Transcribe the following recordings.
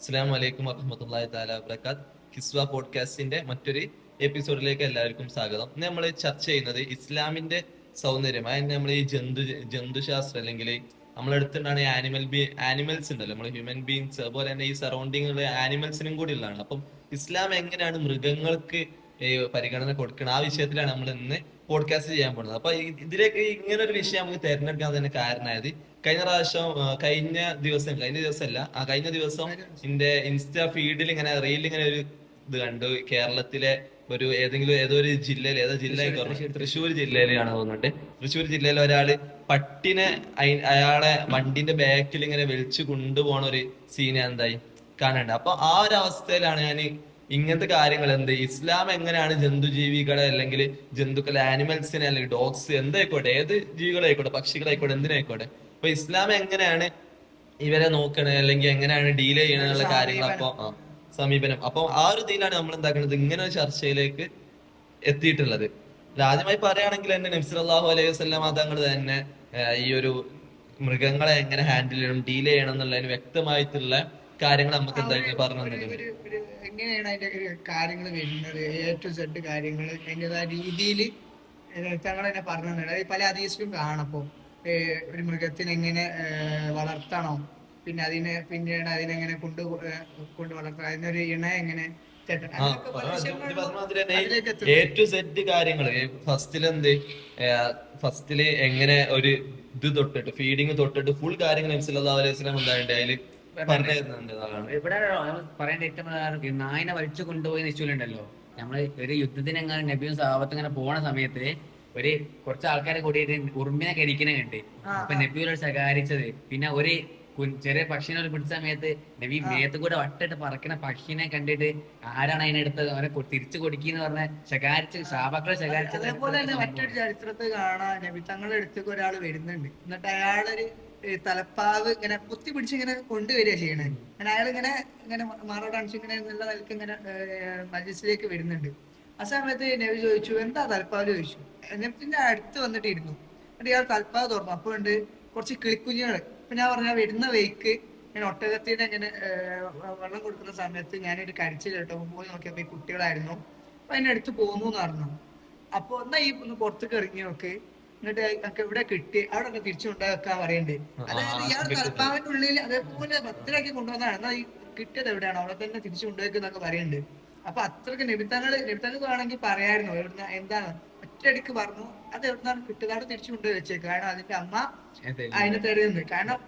അസ്സാം വലൈക്കും വറഹമത്തല്ലാഹി താല വബർക്കാത്ത് കിസ്വ പോഡ്കാസ്റ്റിന്റെ മറ്റൊരു എപ്പിസോഡിലേക്ക് എല്ലാവർക്കും സ്വാഗതം. ഇന്ന് നമ്മൾ ചർച്ച ചെയ്യുന്നത് ഇസ്ലാമിന്റെ സൗന്ദര്യം. അതായത് നമ്മൾ ഈ ജന്തു ജന്തുശാസ്ത്രം അല്ലെങ്കിൽ നമ്മളെടുത്തുണ്ടാണ് ആനിമൽ ബി ആനിമൽസ് ഉണ്ടല്ലോ. നമ്മൾ ഹ്യൂമൻ ബീങ്സ് അതുപോലെ തന്നെ ഈ സറൗണ്ടിങ്ങുള്ള ആനിമൽസിനും കൂടി ഉള്ളതാണ്. അപ്പം ഇസ്ലാം എങ്ങനെയാണ് മൃഗങ്ങൾക്ക് പരിഗണന കൊടുക്കുന്നത് ആ വിഷയത്തിലാണ് നമ്മൾ ഇന്ന് പോഡ്കാസ്റ്റ് ചെയ്യാൻ പോകുന്നത് അപ്പൊ ഇതിലേക്ക് ഇങ്ങനെ ഒരു വിഷയം നമുക്ക് തിരഞ്ഞെടുക്കാൻ തന്നെ കാരണമായത് കഴിഞ്ഞ പ്രാവശ്യം കഴിഞ്ഞ ദിവസം കഴിഞ്ഞ ദിവസമല്ല ആ കഴിഞ്ഞ ദിവസം എന്റെ ഇൻസ്റ്റാ ഫീഡിൽ ഇങ്ങനെ റീലിൽ ഇങ്ങനെ ഒരു ഇത് കണ്ടു. കേരളത്തിലെ ഒരു ഏതെങ്കിലും ഏതോ ഒരു ജില്ലയിൽ ഏതോ ജില്ല തൃശ്ശൂർ ജില്ലയിലാണ് തോന്നുന്നുണ്ട്. തൃശ്ശൂർ ജില്ലയിൽ ഒരാൾ പട്ടിനെ അയാളെ വണ്ടിന്റെ ബാക്കിൽ ഇങ്ങനെ വലിച്ചു കൊണ്ടുപോണ ഒരു സീൻ എന്തായി? കാണുന്നുണ്ട് അപ്പൊ ആ ഒരു അവസ്ഥയിലാണ് ഞാൻ ഇങ്ങനത്തെ കാര്യങ്ങൾ എന്ത്? ഇസ്ലാം എങ്ങനെയാണ് ജന്തുജീവികളെ അല്ലെങ്കിൽ ജന്തുക്കളെ ആനിമൽസിനെ അല്ലെങ്കിൽ ഡോഗ്സ് എന്തായിക്കോട്ടെ ഏത് ജീവികളായിക്കോട്ടെ പക്ഷികളായിക്കോട്ടെ എന്തിനായിക്കോട്ടെ? അപ്പൊ ഇസ്ലാം എങ്ങനെയാണ് ഇവരെ നോക്കണേ അല്ലെങ്കിൽ എങ്ങനെയാണ് ഡീൽ ചെയ്യണെന്നുള്ള കാര്യങ്ങൾ അപ്പൊ സമീപനം. അപ്പൊ ആ ഒരു ഇതിലാണ് നമ്മൾ എന്താക്കുന്നത് ഇങ്ങനെ ഒരു ചർച്ചയിലേക്ക് എത്തിയിട്ടുള്ളത്. ആദ്യമായി പറയുകയാണെങ്കിൽ തന്നെ നബ്സലാഹു അലൈഹി വസ്ലാം അതങ്ങൾ തന്നെ ഈ ഒരു മൃഗങ്ങളെ എങ്ങനെ ഹാൻഡിൽ ചെയ്യണം ഡീൽ ചെയ്യണം എന്നുള്ളതിന് വ്യക്തമായിട്ടുള്ള കാര്യങ്ങൾ നമുക്ക് എന്തായാലും പറഞ്ഞു തന്നിട്ടുണ്ട് എങ്ങനെയാണ് അതിന്റെ കാര്യങ്ങൾ വരുന്നത്? എ ടു സെഡ് കാര്യങ്ങൾ അതിന്റെതായ രീതിയിൽ തങ്ങൾ തന്നെ പറഞ്ഞു അത് പല അതീസിലും കാണപ്പോ ഒരു മൃഗത്തിനെ എങ്ങനെ വളർത്തണം? പിന്നെ അതിനെ പിന്നീട് അതിനെങ്ങനെ കൊണ്ട് കൊണ്ട് വളർത്തണം? അതിനൊരു ഇണ എങ്ങനെ. എ ടു സെഡ് ഫസ്റ്റിൽ എന്ത് ഫസ്റ്റിൽ എങ്ങനെ ഒരു ഇത് തൊട്ടിട്ട് ഫീഡിങ് തൊട്ടിട്ട് ഫുൾ കാര്യങ്ങൾ വസ്ലാം എന്തായിട്ട് അതിൽ ഇവിടെ നമ്മൾ പറയേണ്ട ഏറ്റവും പ്രധാനം ഈ നായിനെ വലിച്ചു കൊണ്ടുപോയി നിശ്ചയമുണ്ടല്ലോ. നമ്മൾ ഒരു യുദ്ധത്തിന് എങ്ങനെ നബിയും സാവത്ത് ഇങ്ങനെ പോണ സമയത്ത് ഒരു കുറച്ച് ആൾക്കാരെ കൂടിയിട്ട് ഉറുമ്പിനെ കരിക്കണ കണ്ട്. അപ്പൊ നബിയോട് ശകാരിച്ചത്. പിന്നെ ഒരു കു- ചെറിയ പക്ഷിനെ ഒരു പിടിച്ച സമയത്ത് നബി മേത്ത് കൂടെ വട്ടിട്ട് പറക്കണ പക്ഷിനെ കണ്ടിട്ട് ആരാണ് അതിനെടുത്തത് അവനെ കൊ- തിരിച്ചു കൊടുക്കിന്ന് പറഞ്ഞ ശകാരിച്ച് ശാപക്കളെ ശകാരിച്ചത്. അതേപോലെ തന്നെ മറ്റൊരു ചരിത്രത്തിൽ കാണാൻ നബി തങ്ങളുടെ അടുത്തേക്ക് ഒരാൾ വരുന്നുണ്ട്. എന്നിട്ട് അയാളൊരു തലപ്പാവ് ഇങ്ങനെ കുത്തി പിടിച്ച് ഇങ്ങനെ കൊണ്ടുവരിക ചെയ്യണേ. അങ്ങനെ അയാൾ ഇങ്ങനെ ഇങ്ങനെ മാറോടണിച്ച് ഇങ്ങനെ നല്ല നിലയ്ക്ക് ഇങ്ങനെ മജീസിലേക്ക് വരുന്നുണ്ട്. ആ സമയത്ത് നബി ചോദിച്ചു എന്താ തലപ്പാവ്? ചോദിച്ചു. നബിന്റെ അടുത്ത് വന്നിട്ട് ഇരുന്നു. എന്നിട്ട് ഇയാൾ തലപ്പാവ് തുറന്നു. അപ്പൊ ഉണ്ട് കുറച്ച് കിളിക്കുഞ്ഞുകൾ ഇപ്പൊ ഞാൻ പറഞ്ഞ വരുന്ന വെയ്ക്ക് ഞാൻ ഒട്ടകത്തിന് ഇങ്ങനെ വെള്ളം കൊടുക്കുന്ന സമയത്ത് ഞാനൊരു കരച്ചിൽ കേട്ടോ. പോയി നോക്കിയപ്പോ ഈ കുട്ടികളായിരുന്നു. അപ്പൊ അതിനടുത്ത് പോന്നു എന്ന് പറഞ്ഞു. അപ്പൊ എന്നാ ഈ ഒന്ന് പുറത്തേക്ക് ഇറങ്ങി നോക്ക് എന്നിട്ട് ഒക്കെ ഇവിടെ കിട്ടി. അവിടെ ഒക്കെ തിരിച്ചു കൊണ്ടുവെക്കാൻ പറയുന്നുണ്ട് അതായത് ഇയാൾ തലപ്പാവിന്റെ ഉള്ളിൽ അതേപോലെ ഭക്തരാക്കി കൊണ്ടുവന്നതാണ്. എന്നാ ഈ കിട്ടിയത് എവിടെയാണ്? അവിടെ തന്നെ തിരിച്ചു കൊണ്ടുപോയിക്കുന്നൊക്കെ പറയുന്നുണ്ട് അപ്പൊ അത്രയ്ക്ക് നിമിത്തങ്ങൾ നിമിത്തങ്ങൾ വേണമെങ്കിൽ പറയായിരുന്നു. എവിടുന്ന എന്താണ്? ഒറ്റയടിക്ക് പറഞ്ഞു. അത് എവിടുന്നാണ് അവിടെ തിരിച്ചു കൊണ്ടുപോയി വെച്ചേക്ക്. കാരണം അതിന്റെ അമ്മ അതിനെ തരുന്നത്. കാരണം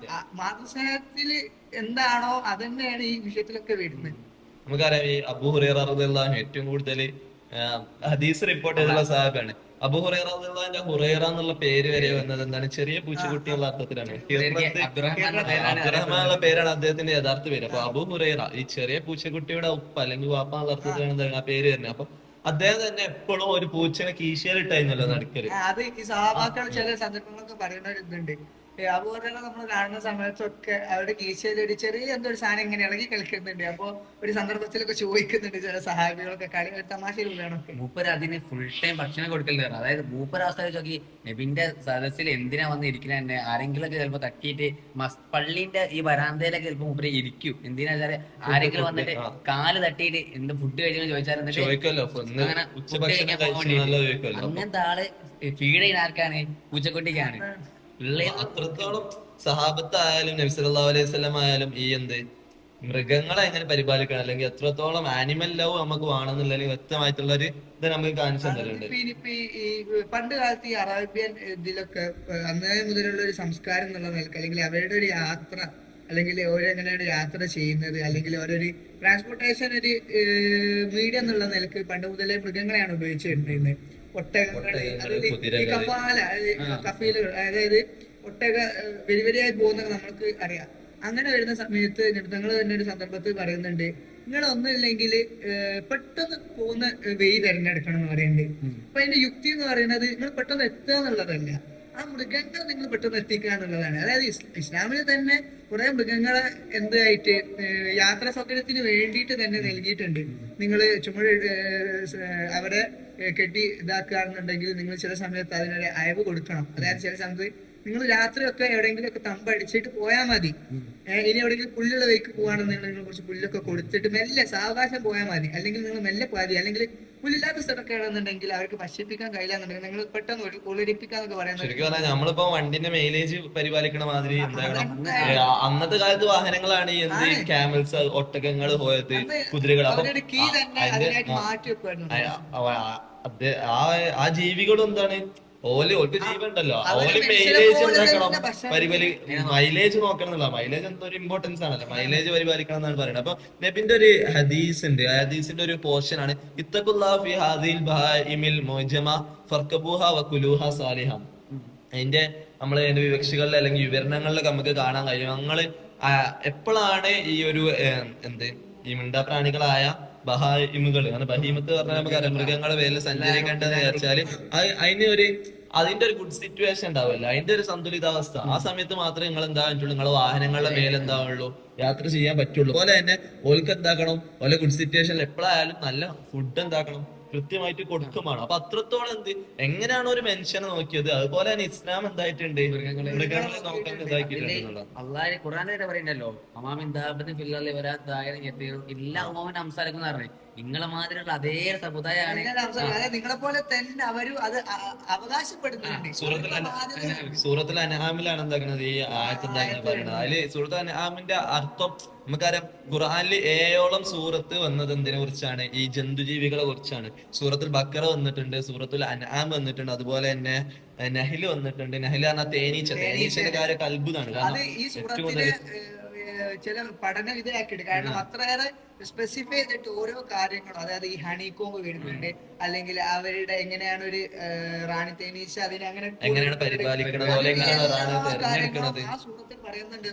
മാതൃസ്നേഹത്തിൽ എന്താണോ അതന്നെയാണ് തന്നെയാണ് ഈ വിഷയത്തിലൊക്കെ വരുന്നത്. നമുക്കറിയാം ഈ അബു ഹുറൈറ റളിയല്ലാഹു അൻഹു ഏറ്റവും കൂടുതൽ ഹദീസ് റിപ്പോർട്ട് ചെയ്തിട്ടുള്ള സാഹിബാണ് അബു ഹുറൈറ റളിയല്ലാഹുവിന്റെ ഹുറൈറ എന്നുള്ള പേര് വരെ വന്നത് എന്താണ്? ചെറിയ പൂച്ചക്കുട്ടി എന്നുള്ള അർത്ഥത്തിലാണ്. അബ്ദുറഹ്മാൻ എന്ന പേരാണ് അദ്ദേഹത്തിന്റെ യഥാർത്ഥ പേര്. അപ്പൊ അബു ഹുറൈറ ഈ ചെറിയ പൂച്ചക്കുട്ടിയുടെ ഉപ്പ അല്ലെങ്കിൽ വാപ്പ എന്നുള്ള അർത്ഥത്തിലാണ് എന്താണ് ആ പേര് വരുന്നത്. അപ്പൊ അദ്ദേഹം തന്നെ എപ്പോഴും ഒരു പൂച്ചനെ കീശയിലിട്ടായിരുന്നല്ലോ നടക്കൽ. അത് ഈ സഹാബാക്കൾ ചില സന്ദർഭങ്ങളൊക്കെ പറയുന്ന ഒരു ഇതുണ്ട്. അതുപോലെ നമ്മൾ കാണുന്ന സമയത്തൊക്കെ അവരുടെ കീശയിൽ ഒരു ചെറിയ എന്തൊരു ഒരു സാധനം ഇങ്ങനെ ഇളകി കളിക്കുന്നുണ്ട്. അപ്പൊ ഒരു സന്ദർഭത്തിലൊക്കെ ചോദിക്കുന്നുണ്ട് ചില സഹായികളൊക്കെ. കളി ഒരു തമാശയിൽ വേണമൊക്കെ മൂപ്പർ അതിന് ഫുൾ ടൈം ഭക്ഷണം കൊടുക്കലുണ്ട് അതായത് മൂപ്പർ അവസ്ഥ നോക്കി നബിന്റെ സദസ്സിൽ എന്തിനാ വന്ന് ഇരിക്കുന്ന തന്നെ ആരെങ്കിലും ഒക്കെ ചിലപ്പോ തട്ടിയിട്ട് മസ് പള്ളിന്റെ ഈ വരാന്തയിലൊക്കെ ചിലപ്പോ മൂപ്പര് ഇരിക്കും. എന്തിനാ വെച്ചാൽ ആരെങ്കിലും വന്നിട്ട്. കാൽ തട്ടിയിട്ട് എന്ത് ഫുഡ് കഴിച്ചു ചോദിച്ചാൽ അങ്ങനെ ഉച്ചഭക്ഷണം അങ്ങനത്തെ ആൾ ഫീഡ് ചെയ്യുന്ന ആർക്കാണ്? പൂച്ചക്കുട്ടിക്കാണ്. അത്രത്തോളം സഹാബത്തായാലും നബി സല്ലല്ലാഹു അലൈഹി സ്വലം ആയാലും ഈ എന്ത് മൃഗങ്ങളെ എങ്ങനെ പരിപാലിക്കണം? അല്ലെങ്കിൽ എത്രത്തോളം ആനിമൽ ലവ് നമുക്ക് വേണമെന്നുള്ള വ്യക്തമായിട്ടുള്ള ഒരു ഇത് നമുക്ക് കാണിച്ചു തന്നിട്ടുണ്ട്. പണ്ട് കാലത്ത് ഈ അറേബ്യൻ ഇതിലൊക്കെ അന്നേ മുതലുള്ള ഒരു സംസ്കാരം എന്നുള്ള നിലയ്ക്ക് അല്ലെങ്കിൽ അവരുടെ ഒരു യാത്ര അല്ലെങ്കിൽ ഓരെങ്ങനെയാണ് യാത്ര ചെയ്യുന്നത്? അല്ലെങ്കിൽ ഓരോരു ട്രാൻസ്പോർട്ടേഷൻ ഒരു മീഡിയം എന്നുള്ള നിലയ്ക്ക് പണ്ട് മുതലേ മൃഗങ്ങളെയാണ് ഉപയോഗിച്ചിട്ടുണ്ടായിരുന്നത് ഒട്ടകങ്ങൾ ഈ കഫാല അതായത് കഫീലുകൾ അതായത് ഒട്ടക വലിയ വരി വരിയായി നമ്മൾക്ക് അറിയാം. അങ്ങനെ വരുന്ന സമയത്ത് നിങ്ങൾ തന്നെ ഒരു സന്ദർഭത്തിൽ പറയുന്നുണ്ട് നിങ്ങൾ ഒന്നുമില്ലെങ്കിൽ പെട്ടെന്ന് പോകുന്ന വെയ് തിരഞ്ഞെടുക്കണം എന്ന് പറയുന്നുണ്ട് അപ്പൊ അതിന്റെ യുക്തി എന്ന് പറയുന്നത് നിങ്ങൾ പെട്ടെന്ന് എത്തുക എന്നുള്ളതല്ല. ആ മൃഗങ്ങൾ നിങ്ങൾ പെട്ടെന്ന് എത്തിക്കുക എന്നുള്ളതാണ് അതായത് ഇസ്ലാമിൽ തന്നെ കുറെ മൃഗങ്ങളെ എന്തായിട്ട് യാത്രാ സൗകര്യത്തിന് വേണ്ടിയിട്ട് തന്നെ നൽകിയിട്ടുണ്ട്. നിങ്ങൾ ചുമട് അവരെ കെട്ടി ഇതാക്കുകയാണെന്നുണ്ടെങ്കിൽ നിങ്ങൾ ചില സമയത്ത് അതിനൊരു അയവ് കൊടുക്കണം. അതായത് ചില സമയത്ത് നിങ്ങൾ രാത്രിയൊക്കെ എവിടെയെങ്കിലും ഒക്കെ തമ്പടിച്ചിട്ട് പോയാൽ മതി. ഇനി എവിടെയെങ്കിലും പുല്ലുള്ള വഴിക്ക് പോവാണെന്നുണ്ടെങ്കിൽ കുറച്ച് പുല്ലൊക്കെ കൊടുത്തിട്ട് മെല്ലെ സാവകാശം പോയാൽ മതി. അല്ലെങ്കിൽ നിങ്ങൾ മെല്ലെ പോയാൽ മതി അല്ലെങ്കിൽ പുല്ലില്ലാത്ത സ്ഥലമൊക്കെ ആണെന്നുണ്ടെങ്കിൽ അവർക്ക് ഭക്ഷിപ്പിക്കാൻ കഴിയില്ലാന്നുണ്ടെങ്കിൽ നിങ്ങൾ പെട്ടെന്ന് ഒളി- ഒളിരിപ്പിക്കാന്നൊക്കെ പറയുന്നത് ശരിക്കും പറഞ്ഞാൽ നമ്മളിപ്പോ വണ്ടിന്റെ മൈലേജ് പരിപാലിക്കണ മാതിരി എന്താകണം അന്നത്തെ കാലത്ത് വാഹനങ്ങളാണ് ഈ എന്ത്. ക്യാമൽസ് ഒട്ടകങ്ങൾ പോയത് കുതിരകൾ അപ്പൊ അവരുടെ കീ തന്നെ അതിന്റെ- അതിനായിട്ട് ആ, മാറ്റി വെക്കുമായിരുന്നു ആ, ആ, ആ, അത് ആ ആ ജീവികളും എന്താണ് ഓൽ ഓൾക്ക് ജീവൻ ഉണ്ടല്ലോ ഓൽ മൈലേജ് ഉണ്ടാക്കണം പരിപാലി മൈലേജ് നോക്കണം. എന്നുള്ള മൈലേജ് എന്തോ ഒരു ഇമ്പോർട്ടൻസ് ആണല്ലോ. മൈലേജ് പരിപാലിക്കണം എന്നാണ് പറയുന്നത്. അപ്പൊ നബിന്റെ ഒരു ഹദീസ് ഉണ്ട്. ആ ഹദീസിന്റെ ഒരു പോർഷൻ ആണ്. സാലിഹ. അതിന്റെ നമ്മളെ വിവക്ഷകളിൽ അല്ലെങ്കിൽ വിവരണങ്ങളിലൊക്കെ നമുക്ക് കാണാൻ കഴിയും. ഞങ്ങൾ എപ്പോഴാണ് ഈ ഒരു എന്ത് ഈ മിണ്ടാപ്രാണികളായ ബഹായിമുകൾ അങ്ങനെ ബഹീമത്ത് പറഞ്ഞാൽ നമുക്കറിയാം മൃഗങ്ങളെ പേരിൽ സഞ്ചരിക്കേണ്ടതെന്ന് വിചാരിച്ചാൽ അത് അതിന് ഒരു അതിന്റെ ഒരു ഗുഡ് സിറ്റുവേഷൻ ഉണ്ടാവില്ല അതിന്റെ ഒരു സന്തുലിതാവസ്ഥ. ആ സമയത്ത് മാത്രമേ നിങ്ങൾ എന്താ നിങ്ങൾ നിങ്ങളെ വാഹനങ്ങളുടെ മേൽ എന്താവുള്ളൂ യാത്ര ചെയ്യാൻ പറ്റുള്ളൂ. അതുപോലെ തന്നെ ഓൽക്ക് എന്താക്കണം? ഓലെ ഗുഡ് സിറ്റുവേഷനിൽ എപ്പോഴായാലും നല്ല ഫുഡ് എന്താക്കണം? കൃത്യമായിട്ട് കൊടുക്കുമാണ്. അപ്പൊ അത്രത്തോളം എന്ത് എങ്ങനെയാണ് ഒരു മനുഷ്യനെ നോക്കിയത്? അതുപോലെ തന്നെ ഇസ്ലാം എന്തായിട്ടുണ്ട്? മൃഗങ്ങളെ നോക്കാൻ ഇതാക്കിയിട്ടുണ്ട്. അള്ളാഹ് ഖുറാൻ വരെ പറയുന്നല്ലോ അമാമിൻ ദാബത്തിൻ ഫില്ലി വരാ എത്തിയും ഇല്ല സംസാരിക്കുന്ന പറഞ്ഞു. നിങ്ങളെ മാതിരിയുള്ള അതേ സമുദായമാണ് നിങ്ങളെ പോലെ തന്നെ അവരും അത് അവകാശപ്പെടുന്നുണ്ട്. സൂറത്തുൽ അനഹാമിലാണ് എന്താക്കുന്നത് ഈ ആയത്ത് എന്താക്കുന്നത് പറയുന്നത്? അതിൽ സൂറത്ത് അനഹാമിന്റെ അർത്ഥം നമുക്കറിയാം ഖുർആനിൽ ഏഴോളം സൂറത്ത് വന്നത് എന്തിനെ കുറിച്ചാണ്? ഈ ജന്തുജീവികളെ കുറിച്ചാണ്. സൂറത്തിൽ ബക്കറ വന്നിട്ടുണ്ട് സൂറത്തിൽ അനാം വന്നിട്ടുണ്ട് അതുപോലെ തന്നെ നഹിൽ വന്നിട്ടുണ്ട്. നഹിൽ പറഞ്ഞാൽ തേനീച്ച തേനീച്ചയുടെ കാര്യമൊക്കെ അത്ഭുതമാണ് അത് കാരണം ഈ ഏറ്റവും കൂടുതൽ ചില പഠന വിധേയാക്കിയിട്ട് കാരണം അത്രയേറെ സ്പെസിഫൈ ചെയ്തിട്ട് ഓരോ കാര്യങ്ങളും അതായത് ഈ ഹണി കോമ്പ് വരുന്നുണ്ട് അല്ലെങ്കിൽ അവരുടെ എങ്ങനെയാണ് ഒരു റാണി തേനീച്ച അതിനെ അങ്ങനെ ആ സൂറത്തിൽ പറയുന്നുണ്ട്.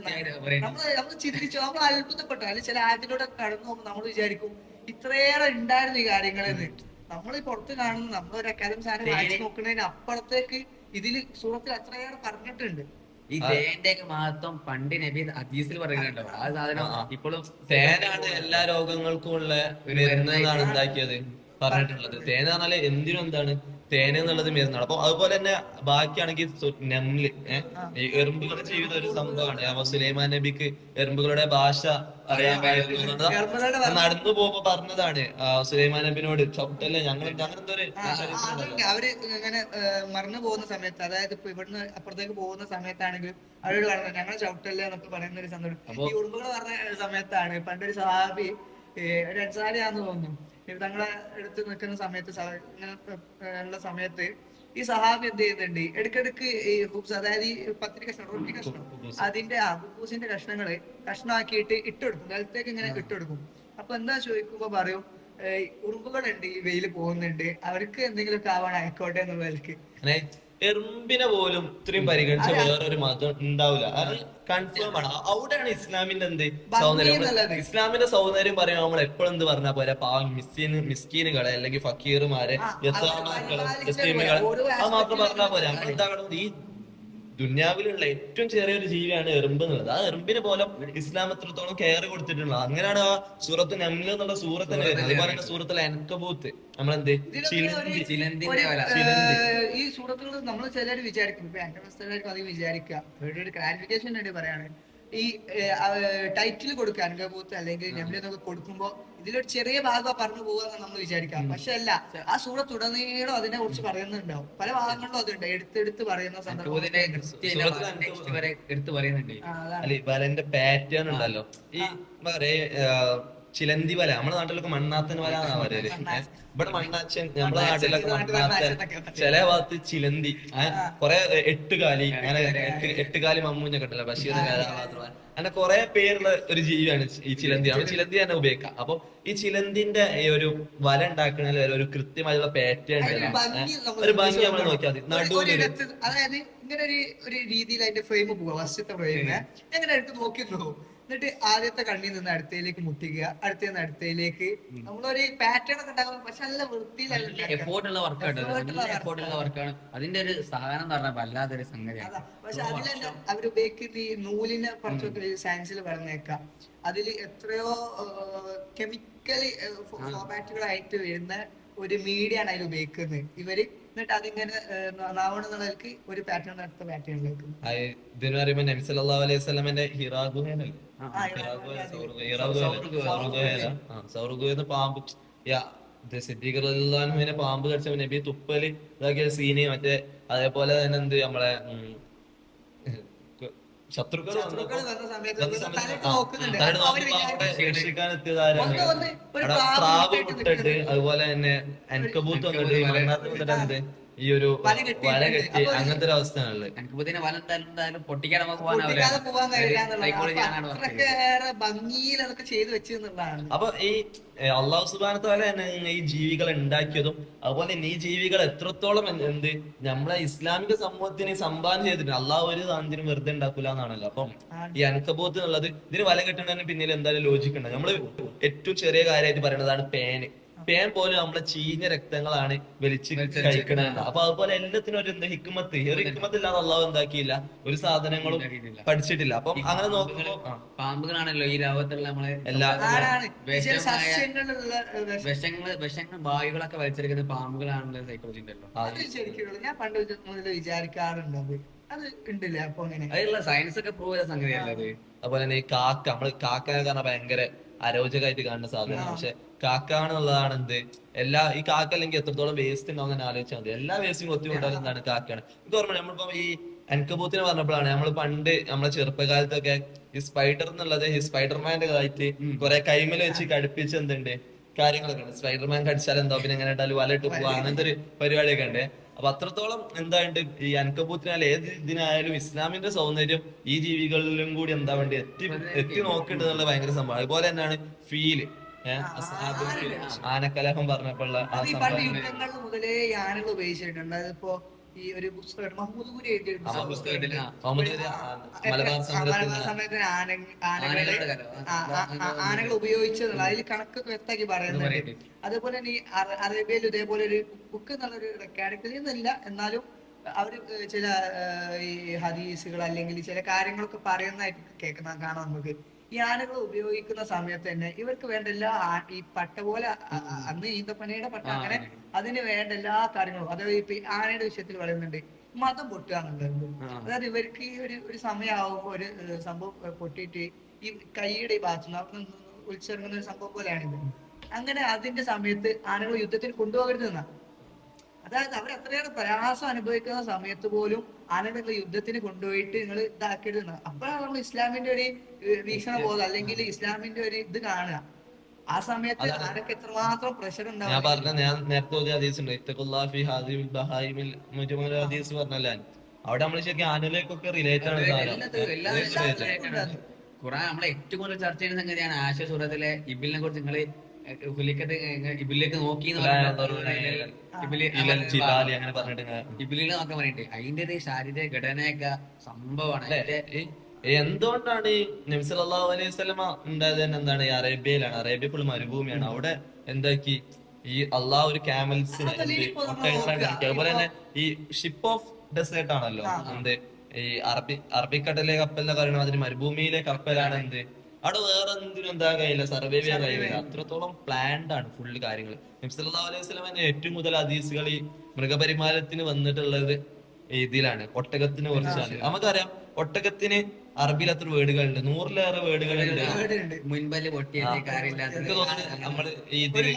നമ്മൾ നമ്മൾ ചിന്തിച്ചു നമ്മൾ അത്ഭുതപ്പെട്ടു. അല്ലെങ്കിൽ ചില ആറ്റിലൂടെ കടന്നു പോകുമ്പോൾ നമ്മൾ വിചാരിക്കും ഇത്രയേറെ ഉണ്ടായിരുന്നു ഈ കാര്യങ്ങളെന്ന്. നമ്മൾ ഈ പുറത്ത് കാണുന്നു നമ്മളൊരു അക്കാദമി സാധനം വായിച്ചു നോക്കുന്നതിന് അപ്പുറത്തേക്ക് ഇതിൽ സൂറത്തിൽ അത്രയേറെ പറഞ്ഞിട്ടുണ്ട്. ഈ തേന്റെ ഒക്കെ മഹത്വം പണ്ട് നബി ഹദീസിൽ പറയുന്നുണ്ടോ? ആ സാധനം. ഇപ്പോഴും തേനാണ് എല്ലാ രോഗങ്ങൾക്കും ഉള്ള ഒരു മരുന്നാണ് ഉണ്ടാക്കിയത് പറഞ്ഞിട്ടുള്ളത്. തേൻ പറഞ്ഞാൽ എന്തിനും എന്താണ്? തേൻ എന്നുള്ളത് മരുന്നാണ് അപ്പൊ അതുപോലെ തന്നെ ബാക്കിയാണെങ്കിൽ നെമ്മിൽ നെമ്ല് ഈ എറുമ്പുകളുടെ ജീവിതം ഒരു സംഭവമാണ്. അപ്പൊ സുലൈമാൻ നബിക്ക് എറുമ്പുകളുടെ ഭാഷ അറിയാൻ അത് നടന്നു പോകുമ്പോ പറഞ്ഞതാണ്. സുലൈമാൻ നബിനോട് ചവിട്ടല്ലേ ഞങ്ങൾ അങ്ങനത്തെ ഒരു. അവർ ഇങ്ങനെ മറന്നു പോകുന്ന സമയത്ത് അതായത് ഇപ്പൊ ഇവിടുന്ന് അപ്പുറത്തേക്ക് പോകുന്ന സമയത്താണെങ്കിൽ അവരോട് പറഞ്ഞത് ഞങ്ങൾ ചവിട്ടല്ലേ എന്നൊക്കെ പറയുന്ന ഒരു സന്ദർഭം ഈ ഉറുമ്പുകൾ പറഞ്ഞ സമയത്താണ് പണ്ടൊരു സഹാബി ഏഹ്, ഒരു അൻസാരിയാന്ന് തോന്നുന്നു. തങ്ങളെ എടുത്ത് നിൽക്കുന്ന സമയത്ത് ഉള്ള സമയത്ത് ഈ സഹാബ് എന്ത് ചെയ്യുന്നുണ്ട്? ഇടയ്ക്കിടയ്ക്ക് ഈ ഹുബ്സ് അതായത് ഈ പത്തിരി കഷ്ണം റൊട്ടി കഷ്ണം അതിന്റെ ആ ഹുബൂസിന്റെ കഷ്ണങ്ങൾ കഷ്ണമാക്കിയിട്ട് ഇട്ടെടുക്കും. നിലത്തേക്ക് ഇങ്ങനെ ഇട്ടെടുക്കും. അപ്പൊ എന്താ ചോദിക്കുമ്പോ പറയും ഉറുമ്പുകളുണ്ട് ഈ വെയിൽ പോകുന്നുണ്ട്. അവർക്ക് എന്തെങ്കിലും ആവാൻ ആയിക്കോട്ടെ എന്നുള്ള നിലയ്ക്ക്. അങ്ങനെ എറുമ്പിനെ പോലും ഇത്രയും പരിഗണിച്ച വേറൊരു മതം ഉണ്ടാവില്ല. അത് കൺഫേം ആണ്. അവിടെയാണ് ഇസ്ലാമിന്റെ എന്ത് സൗന്ദര്യം? ഇസ്ലാമിന്റെ സൗന്ദര്യം പറയുമ്പോൾ നമ്മൾ എപ്പോഴും എന്ത് പറഞ്ഞാൽ പോരാ? പാവം മിസ്സീന് മിസ്കീനുകളെ അല്ലെങ്കിൽ ഫക്കീറുമാരെ ആ അത് മാത്രം പറഞ്ഞാൽ പോരാ. എന്താ എന്താകണം ഈ ദുന്യാവിലുള്ള ഏറ്റവും ചെറിയൊരു ജീവിയാണ് എറുമ്പ് എന്നുള്ളത്. ആ എറുമ്പിന് പോലും ഇസ്ലാം എത്രത്തോളം കെയർ കൊടുത്തിട്ടുള്ളത് അങ്ങനെയാണ് ആ സൂറത്ത് നമ്ല് എന്നുള്ള സൂറത്ത് തന്നെ വരുന്നത്. അതുപോലെ തന്നെ സൂറത്തിലെ അനക്കബൂത്ത് നമ്മളെന്ത്? ഒരു- ചിലന്തിന്റെ വല. ഈ സുഹൃത്തുക്കൾ നമ്മൾ ചിലർ വിചാരിക്കും. ഇപ്പൊ അത് വിചാരിക്കുക ഇവിടെ ഒരു ക്ലാരിഫിക്കേഷൻ വേണ്ടി പറയാണ്. ഈ ടൈറ്റിൽ കൊടുക്കുക അനക്കബൂത്ത് അല്ലെങ്കിൽ എന്നൊക്കെ കൊടുക്കുമ്പോ ഇതിലൊരു ചെറിയ ഭാഗം പറഞ്ഞു പോവാന്ന് നമ്മൾ വിചാരിക്കാം. പക്ഷെ അല്ല ആ സൂറത്തുടനീളം അതിനെ കുറിച്ച് പറയുന്നുണ്ടാവും. പല ഭാഗങ്ങളിലും അതുണ്ട്. എടുത്തെടുത്ത് പറയുന്ന സന്ദർഭം എടുത്തു പറയുന്നുണ്ട്. പാറ്റേൺ ഉണ്ടല്ലോ. ഈ എന്താ പറയാ ചിലന്തി വല. നമ്മുടെ നാട്ടിലൊക്കെ മണ്ണാത്തൻ വല എന്നാ പറയൽ. ഇവിടെ മണ്ണാച്ചൻ നമ്മുടെ നാട്ടിലൊക്കെ മണ്ണാത്തൻ. ചില ഭാഗത്ത് ചിലന്തി. കൊറേ എട്ടുകാലി. അങ്ങനെ എട്ട് എട്ടുകാലി മമ്മൂഞ്ഞൊക്കെ ഉണ്ടല്ലോ ബഷീറിന്റെ കഥാപാത്രം അങ്ങനെ കുറെ പേരുള്ള ഒരു ജീവിയാണ് ഈ ചിലന്തി. നമ്മൾ ചിലന്തി. തന്നെ ഉപയോഗിക്കാം. അപ്പൊ ഈ ചിലന്തിന്റെ ഈ ഒരു വല ഉണ്ടാക്കുന്നതിൽ ഒരു കൃത്യമായിട്ടുള്ള പാറ്റേൺ ഒരു ഭംഗി നമ്മൾ നോക്കിയാൽ മതി. നടുവിൽ അതായത് ഇങ്ങനെ ഒരു രീതിയിൽ അതിന്റെ ഫ്രെയിം പോവാ. ഫസ്റ്റത്തെ ഫ്രെയിം എങ്ങനെ എടുത്ത് നോക്കി. പോകും എന്നിട്ട് ആദ്യത്തെ കണ്ണിൽ നിന്ന് അടുത്തയിലേക്ക് മുട്ടിക്കുക അടുത്ത നിന്ന് അടുത്തയിലേക്ക്. നമ്മളൊരു പാറ്റേൺ ഒക്കെ ഉണ്ടാകും പക്ഷെ നല്ല വൃത്തിയിലല്ല വർക്കാണ് വർക്കാണ് അതിന്റെ ഒരു സാധനം എന്ന് പറഞ്ഞാൽ വല്ലാത്തൊരു സംഗതിയാണ്. പക്ഷെ അതിലെല്ലാം അവർ ഉപയോഗിക്കുന്ന ഈ നൂലിനെ കുറച്ചൊക്കെ സയൻസിൽ പറഞ്ഞേക്കാം. അതിൽ എത്രയോ കെമിക്കലി ഫോർമാറ്റുകളായിട്ട് വരുന്ന ഒരു മീഡിയ ആണ് അതിൽ ഉപയോഗിക്കുന്നത്. ഇവർ എന്നിട്ട് അതിങ്ങനെ നാവണെന്നുള്ളവർക്ക് ഒരു പാറ്റേൺ അടുത്ത പാറ്റേണിലേക്ക് ആ, ഇതിന് പറയുമ്പോ നബി സല്ലല്ലാഹു അലൈഹി വസല്ലമന്റെ ഹിറാ സൗർ പാമ്പ് പാമ്പ് കടിച്ച നബി തുപ്പൽ ഇതാക്കിയ സീന് മറ്റേ അതേപോലെ തന്നെ എന്ത് നമ്മളെ ശത്രുക്കൾ രക്ഷിക്കാൻ പ്രാവ് നിൽക്കുന്നുണ്ട്. അതുപോലെ തന്നെ അൻകബൂത്ത് വന്നിട്ട് മണ്ണാത്ത് വന്നിട്ട് എന്ത്? ഈ ഒരു വല കെട്ടിയിട്ടുണ്ട്. വല കെട്ടി അപ്പൊ അങ്ങനത്തെ ഒരു അവസ്ഥയാണുള്ളത് എനിക്ക് പുതിയ വല എന്തായാലും എന്തായാലും പൊട്ടിക്കാൻ നമുക്ക് പോകാൻ പൊട്ടിക്കാതെ പോവാൻ കഴിയില്ല. സൈക്കോളജി ഭംഗിയിൽ അതൊക്കെ ചെയ്തു വെച്ചു എന്നുള്ളതാണ്. അപ്പൊ ഈ ഏഹ്, അള്ളാഹു സുബാനത്തോലെ തന്നെ ഈ ജീവികൾ ഉണ്ടാക്കിയതും അതുപോലെ തന്നെ ഈ ജീവികൾ എത്രത്തോളം എന്ത് എന്ത് നമ്മളെ ഇസ്ലാമിക സമൂഹത്തിന് സംഭാവന ചെയ്തിട്ടുണ്ട്. അള്ളാഹു ഒരു സാധനത്തിനും വെറുതെ ഉണ്ടാക്കൂല എന്നാണല്ലോ. അപ്പം ഈ അനക്കബോധം എന്നുള്ളത് ഇതിന് വല കെട്ടുന്നതിന് പിന്നിൽ എന്തായാലും ലോജിക് ഉണ്ട്. നമ്മൾ ഏറ്റവും ചെറിയ കാര്യമായിട്ട് പറയുന്നതാണ് പേന്. പേൻ പോലും നമ്മളെ ചീഞ്ഞ രക്തങ്ങളാണ് വലിച്ച് കഴിക്കണത്. അപ്പൊ അതുപോലെ എല്ലാത്തിനും ഒരു എന്താ ഹിക്കുമത്ത് ഈ ഒരു ഹിക്കുമത്ത് ഇല്ലാതെ അള്ളാഹു എന്താക്കിയില്ല. ഒരു സാധനങ്ങളും പഠിച്ചിട്ടില്ല. അപ്പം അങ്ങനെ നോക്കുമ്പോ പാമ്പുകളാണല്ലോ ഈ ലോകത്തുള്ള നമ്മളെ എല്ലാ വിഷങ്ങൾ വായുകളൊക്കെ വലിച്ചെടുക്കുന്ന പാമ്പുകളാണല്ലോ സൈക്കോളജി ഉണ്ടല്ലോ ശരിക്കും ഞാൻ പണ്ട് മുതൽ വിചാരിക്കാറുണ്ട് അത്. അത് ഉണ്ടല്ലേ അപ്പൊ അങ്ങനെ. അതിലുള്ള സയൻസ് ഒക്കെ പ്രൂവ് ചെയ്ത സംഗതിയല്ലേ അത്. അതുപോലെ തന്നെ ഈ കാക്ക. നമ്മൾ കാക്കനെ കാരണം ഭയങ്കര അരോചകമായിട്ട് കാണുന്ന സാധനമാണ്. ആ. കാക്കാന്നുള്ളതാണ് എന്ത് എല്ലാ ഈ കാക്ക അല്ലെങ്കിൽ എത്രത്തോളം വേസ്റ്റ് ഉണ്ടാവും എന്ന് ആലോചിച്ചാൽ മതി. എല്ലാ വേസ്റ്റും കൊത്തി കൊണ്ടാലും എന്താണ് കാക്കയാണ്. ഇത് ഓർമ്മ നമ്മളിപ്പോ ഈ അൻകബൂത്തിനെ പറഞ്ഞപ്പോഴാണ് നമ്മൾ പണ്ട് നമ്മളെ ചെറുപ്പകാലത്തൊക്കെ ഈ സ്പൈഡർ എന്നുള്ളത് ഈ സ്പൈഡർമാന്റെ കാലത്ത്. കുറെ കൈമൽ വെച്ച് കടുപ്പിച്ച് എന്തുണ്ട്? കാര്യങ്ങളൊക്കെ ഉണ്ട്. സ്പൈഡർമാൻ കടിച്ചാൽ എന്താ പിന്നെ എങ്ങനെ ഇട്ടാലും വലയിട്ട് പോവാ. അങ്ങനത്തെ ഒരു പരിപാടിയൊക്കെ ഉണ്ട്. അപ്പൊ അത്രത്തോളം എന്താണ്ട് ഈ അൻകബൂത്തിനാൽ ഏത് ഇതിനായാലും ഇസ്ലാമിന്റെ സൗന്ദര്യം ഈ ജീവികളിലും കൂടി എന്താ വേണ്ടി എത്തി എത്തി നോക്കേണ്ടത് ഭയങ്കര സംഭവം അതുപോലെ തന്നെയാണ് ഫീൽ ആനക്കലഹം പറഞ്ഞപ്പോഴുള്ള മുതലേ ഈ ആനകൾ ഉപയോഗിച്ചിട്ടുണ്ട്. അതിപ്പോ ഈ ഒരു പുസ്തകം മഹമ്മൂദ് കുരി. ആനകൾ ഉപയോഗിച്ചത് അതിൽ കണക്കൊക്കെ വ്യക്തമാക്കി പറയുന്നത് പറയുന്നുണ്ട്. അതുപോലെ തന്നെ ഈ അറ- അറേബ്യയിൽ ഇതേപോലെ ഒരു ബുക്ക് എന്നുള്ളൊരു റെക്കാർഡിക്കൽ എന്നല്ല എന്നാലും അവർ ചില ഈ ഹദീസുകൾ അല്ലെങ്കിൽ ചില കാര്യങ്ങളൊക്കെ പറയുന്നതായിട്ട് കേൾക്കുന്ന കാണാം നമുക്ക്. ഈ ആനകൾ ഉപയോഗിക്കുന്ന സമയത്ത് തന്നെ ഇവർക്ക് വേണ്ട എല്ലാ ഈ പട്ട പോലെ അന്ന് ഈന്തപ്പനയുടെ പട്ട അങ്ങനെ അതിന് വേണ്ട എല്ലാ കാര്യങ്ങളും അതായത് ഇപ്പൊ ആനയുടെ വിഷയത്തിൽ പറയുന്നുണ്ട് മതം പൊട്ടുക എന്നുള്ളത് അതായത് ഇവർക്ക് ഈ ഒരു ഒരു സമയമാകുമ്പോൾ ഒരു സംഭവം പൊട്ടിയിട്ട് ഈ കൈയുടെ ഈ ഭാഗത്ത് നിന്ന് അവിടെ നിന്ന് ഒലിച്ചിറങ്ങുന്ന ഒരു സംഭവം പോലെയാണിത്. അങ്ങനെ അതിന്റെ സമയത്ത് ആനകൾ യുദ്ധത്തിൽ കൊണ്ടുപോകരുത് എന്നാ അതായത് അവർ അത്രയേറെ പ്രയാസം അനുഭവിക്കുന്ന സമയത്ത് പോലും ആനകൾ യുദ്ധത്തിന് കൊണ്ടുപോയിട്ട് നിങ്ങൾ ഇതാക്കരുത് എന്നാ അപ്പോഴാണ് നമ്മൾ ഇസ്ലാമിന്റെ ഒരു വീക്ഷണ ബോധം അല്ലെങ്കിൽ ഇസ്ലാമിന്റെ ഒരു ഇത് കാണുക. ആ സമയത്ത് ആരൊക്കെ എത്രമാത്രം പ്രഷർ ഉണ്ടാവും ഞാൻ പറഞ്ഞ ഞാൻ നേരത്തെ ഒരു ഹദീസ് ഉണ്ട്. ഇത്തഖുല്ലാ ഫി ഹാദിൽ ബഹായിമിൽ മുജമൽ ഹദീസ് പറഞ്ഞല്ലേ? അവിടെ നമ്മൾ ശരിക്കും ആനലേക്കൊക്കെ റിലേറ്റ് ആണ് സാധനം. ഖുർആൻ. ഖുറാൻ നമ്മളെ ഏറ്റവും കൂടുതൽ ചർച്ച ചെയ്യുന്ന സംഗതിയാണ് ആശ സൂറത്തിലെ ഇബിലിനെ കുറിച്ച് ഹുലിക്കത്ത് ഇബിലേക്ക് നോക്കി എന്ന് ലാ പറഞ്ഞിട്ട് യദറുന ഇബിലി ഇലൽ ജിബാലി അങ്ങനെ പറഞ്ഞിട്ട് ഇങ്ങനെ ഇബിലിനെ നോക്കാൻ വേണ്ടിട്ട് അതിന്റെ ശാരീരിക ഘടനയൊക്കെ സംഭവമാണ്. എന്തുകൊണ്ടാണ് ഈ നബി സല്ലല്ലാഹു അലൈഹി വസല്ലമ ഉണ്ടായത് തന്നെ എന്താണ്? ഈ അറേബ്യയിലാണ്. Arabia full മരുഭൂമിയാണ്. അവിടെ എന്താക്കി? ഈ അള്ളാഹ് ഒരു ക്യാമൽസ് അതുപോലെ തന്നെ ഈ ഷിപ്പ് ഓഫ് ഡെസേർട്ട് ആണല്ലോ. എന്ത്? ഈ അറബി അറബിക്കടലിലെ കപ്പലിനെ പറയുന്നത് അതിന് മരുഭൂമിയിലെ കപ്പലാണ് എന്ത്? അവിടെ വേറെ എന്തിനും എന്താ കഴിയില്ല സർവൈവ് ചെയ്യാൻ കഴിയില്ല. അത്രത്തോളം പ്ലാൻഡ് ആണ് ഫുള്ള് കാര്യങ്ങൾ നബി സല്ലല്ലാഹു അലൈഹി ഏറ്റവും കൂടുതൽ അതീസുകൾ ഈ മൃഗപരിമാലത്തിന് വന്നിട്ടുള്ളത് ഇതിലാണ് ഒട്ടകത്തിനെ കുറിച്ചാണ് നമുക്കറിയാം ഒട്ടകത്തിന് അറബിയിൽ അത്ര വേർഡുകളുണ്ട് നൂറിലേറെ വേർഡുകളുണ്ട് എനിക്ക് തോന്നുന്നു നമ്മൾ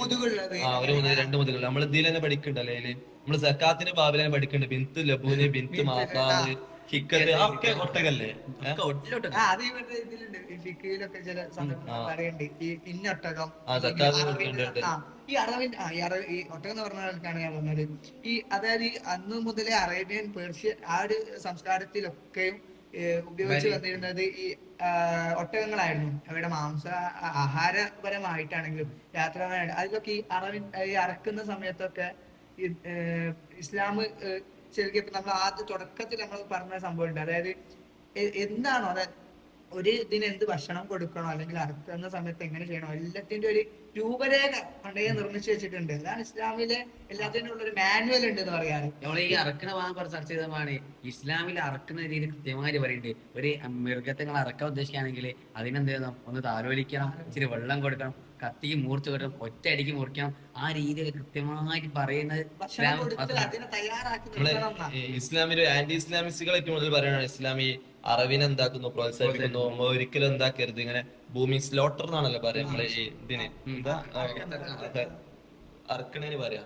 മുതുകുള്ളത് ആ ഒരു മുതൽ രണ്ട് മുതൽ നമ്മൾ ഇതിൽ തന്നെ പഠിക്കണ്ടല്ലേ അതിൽ നമ്മൾ സക്കാത്തിന് ബാബിലെ പഠിക്കുന്നുണ്ട്. ബിന്ത് ലബൂന് ബിന്ത്, മാതാവ്. ഹിക്കത്ത് ഒക്കെ ഒട്ടകല്ലേ ഏ? ഒക്കെ ഒട്ടിലോട്ട് ആ അത് ഇവരുടെ ഇതിലുണ്ട് ഈ ഫിക്കയിലൊക്കെ ചില സന്ദർഭങ്ങൾ ആ. പറയുന്നുണ്ട് ഈ ഇന്നൊട്ടകം ആ, അല്ലെങ്കിൽ സക്കാത്ത് അറബിന്റെ- കൊടുക്കുന്നുണ്ട്. ആ ഈ അറബിൻ ആ ഈ അറബി ഈ ഒട്ടകം എന്ന് പറഞ്ഞ ആൾക്കാണ് ഞാൻ പറഞ്ഞത് ഈ അതായത് ഈ അന്ന് മുതലേ അറേബ്യൻ പേർഷ്യൻ ആ ഒരു സംസ്കാരത്തിലൊക്കെയും ഉപയോഗിച്ച്. വന്നിരുന്നത് ഈ ഒട്ടകങ്ങളായിരുന്നു അവരുടെ മാംസ ആഹാരപരമായിട്ടാണെങ്കിലും യാത്ര അതിലൊക്കെ ഈ അറവിൻ ഈ അറക്കുന്ന സമയത്തൊക്കെ ഇസ്ലാം ശരിക്കും ഇപ്പൊ നമ്മൾ ആദ്യ തുടക്കത്തിൽ നമ്മൾ പറഞ്ഞ സംഭവം ഉണ്ട് അതായത് എന്താണോ അതായത് ഒരു ഇതിന് എന്ത് ഭക്ഷണം കൊടുക്കണോ അല്ലെങ്കിൽ അറുക്കുന്ന സമയത്ത് എങ്ങനെ ചെയ്യണോ എല്ലാത്തിന്റെ ഒരു രൂപരേഖ പണ്ടേ നിർമ്മിച്ചു വെച്ചിട്ടുണ്ട്. അതാണ് ഇസ്ലാമിലെ എല്ലാത്തിനും ഉള്ള ഒരു മാനുവൽ ഉണ്ട് എന്ന് പറയാറ്. നമ്മൾ ഈ അറക്കണ ഭാഗം പറഞ്ഞ ചർച്ച ചെയ്തതാണ് ഇസ്ലാമിൽ അറക്കുന്ന രീതി കൃത്യമായിട്ട് പറയുന്നുണ്ട്. ഒരു മൃഗത്തെ നിങ്ങൾ അറക്കാൻ ഉദ്ദേശിക്കുകയാണെങ്കിൽ അതിനെന്ത് ചെയ്യണം? ഒന്ന് താലോലിക്കണം. ഇച്ചിരി വെള്ളം കൊടുക്കണം. കത്തിക്ക് മൂർച്ച കിട്ടും ഒറ്റ അടിക്ക് മുറിക്കണം. ആ രീതിയിൽ കൃത്യമായിട്ട് പറയുന്നത് ഇസ്ലാമിൽ ആന്റി ഇസ്ലാമിസ്റ്റുകൾ ഏറ്റവും കൂടുതൽ പറയുന്നത് ഇസ്ലാമി അറിവിനെ എന്താക്കുന്നു പ്രോത്സാഹിപ്പിക്കുന്നു ഒരിക്കലും എന്താക്കരുത്. ഇങ്ങനെ ഭൂമി സ്ലോട്ടർ എന്നാണല്ലോ പറയാം നമ്മളെ ഇതിന്. എന്താ? അറക്കണേന് പറയാം.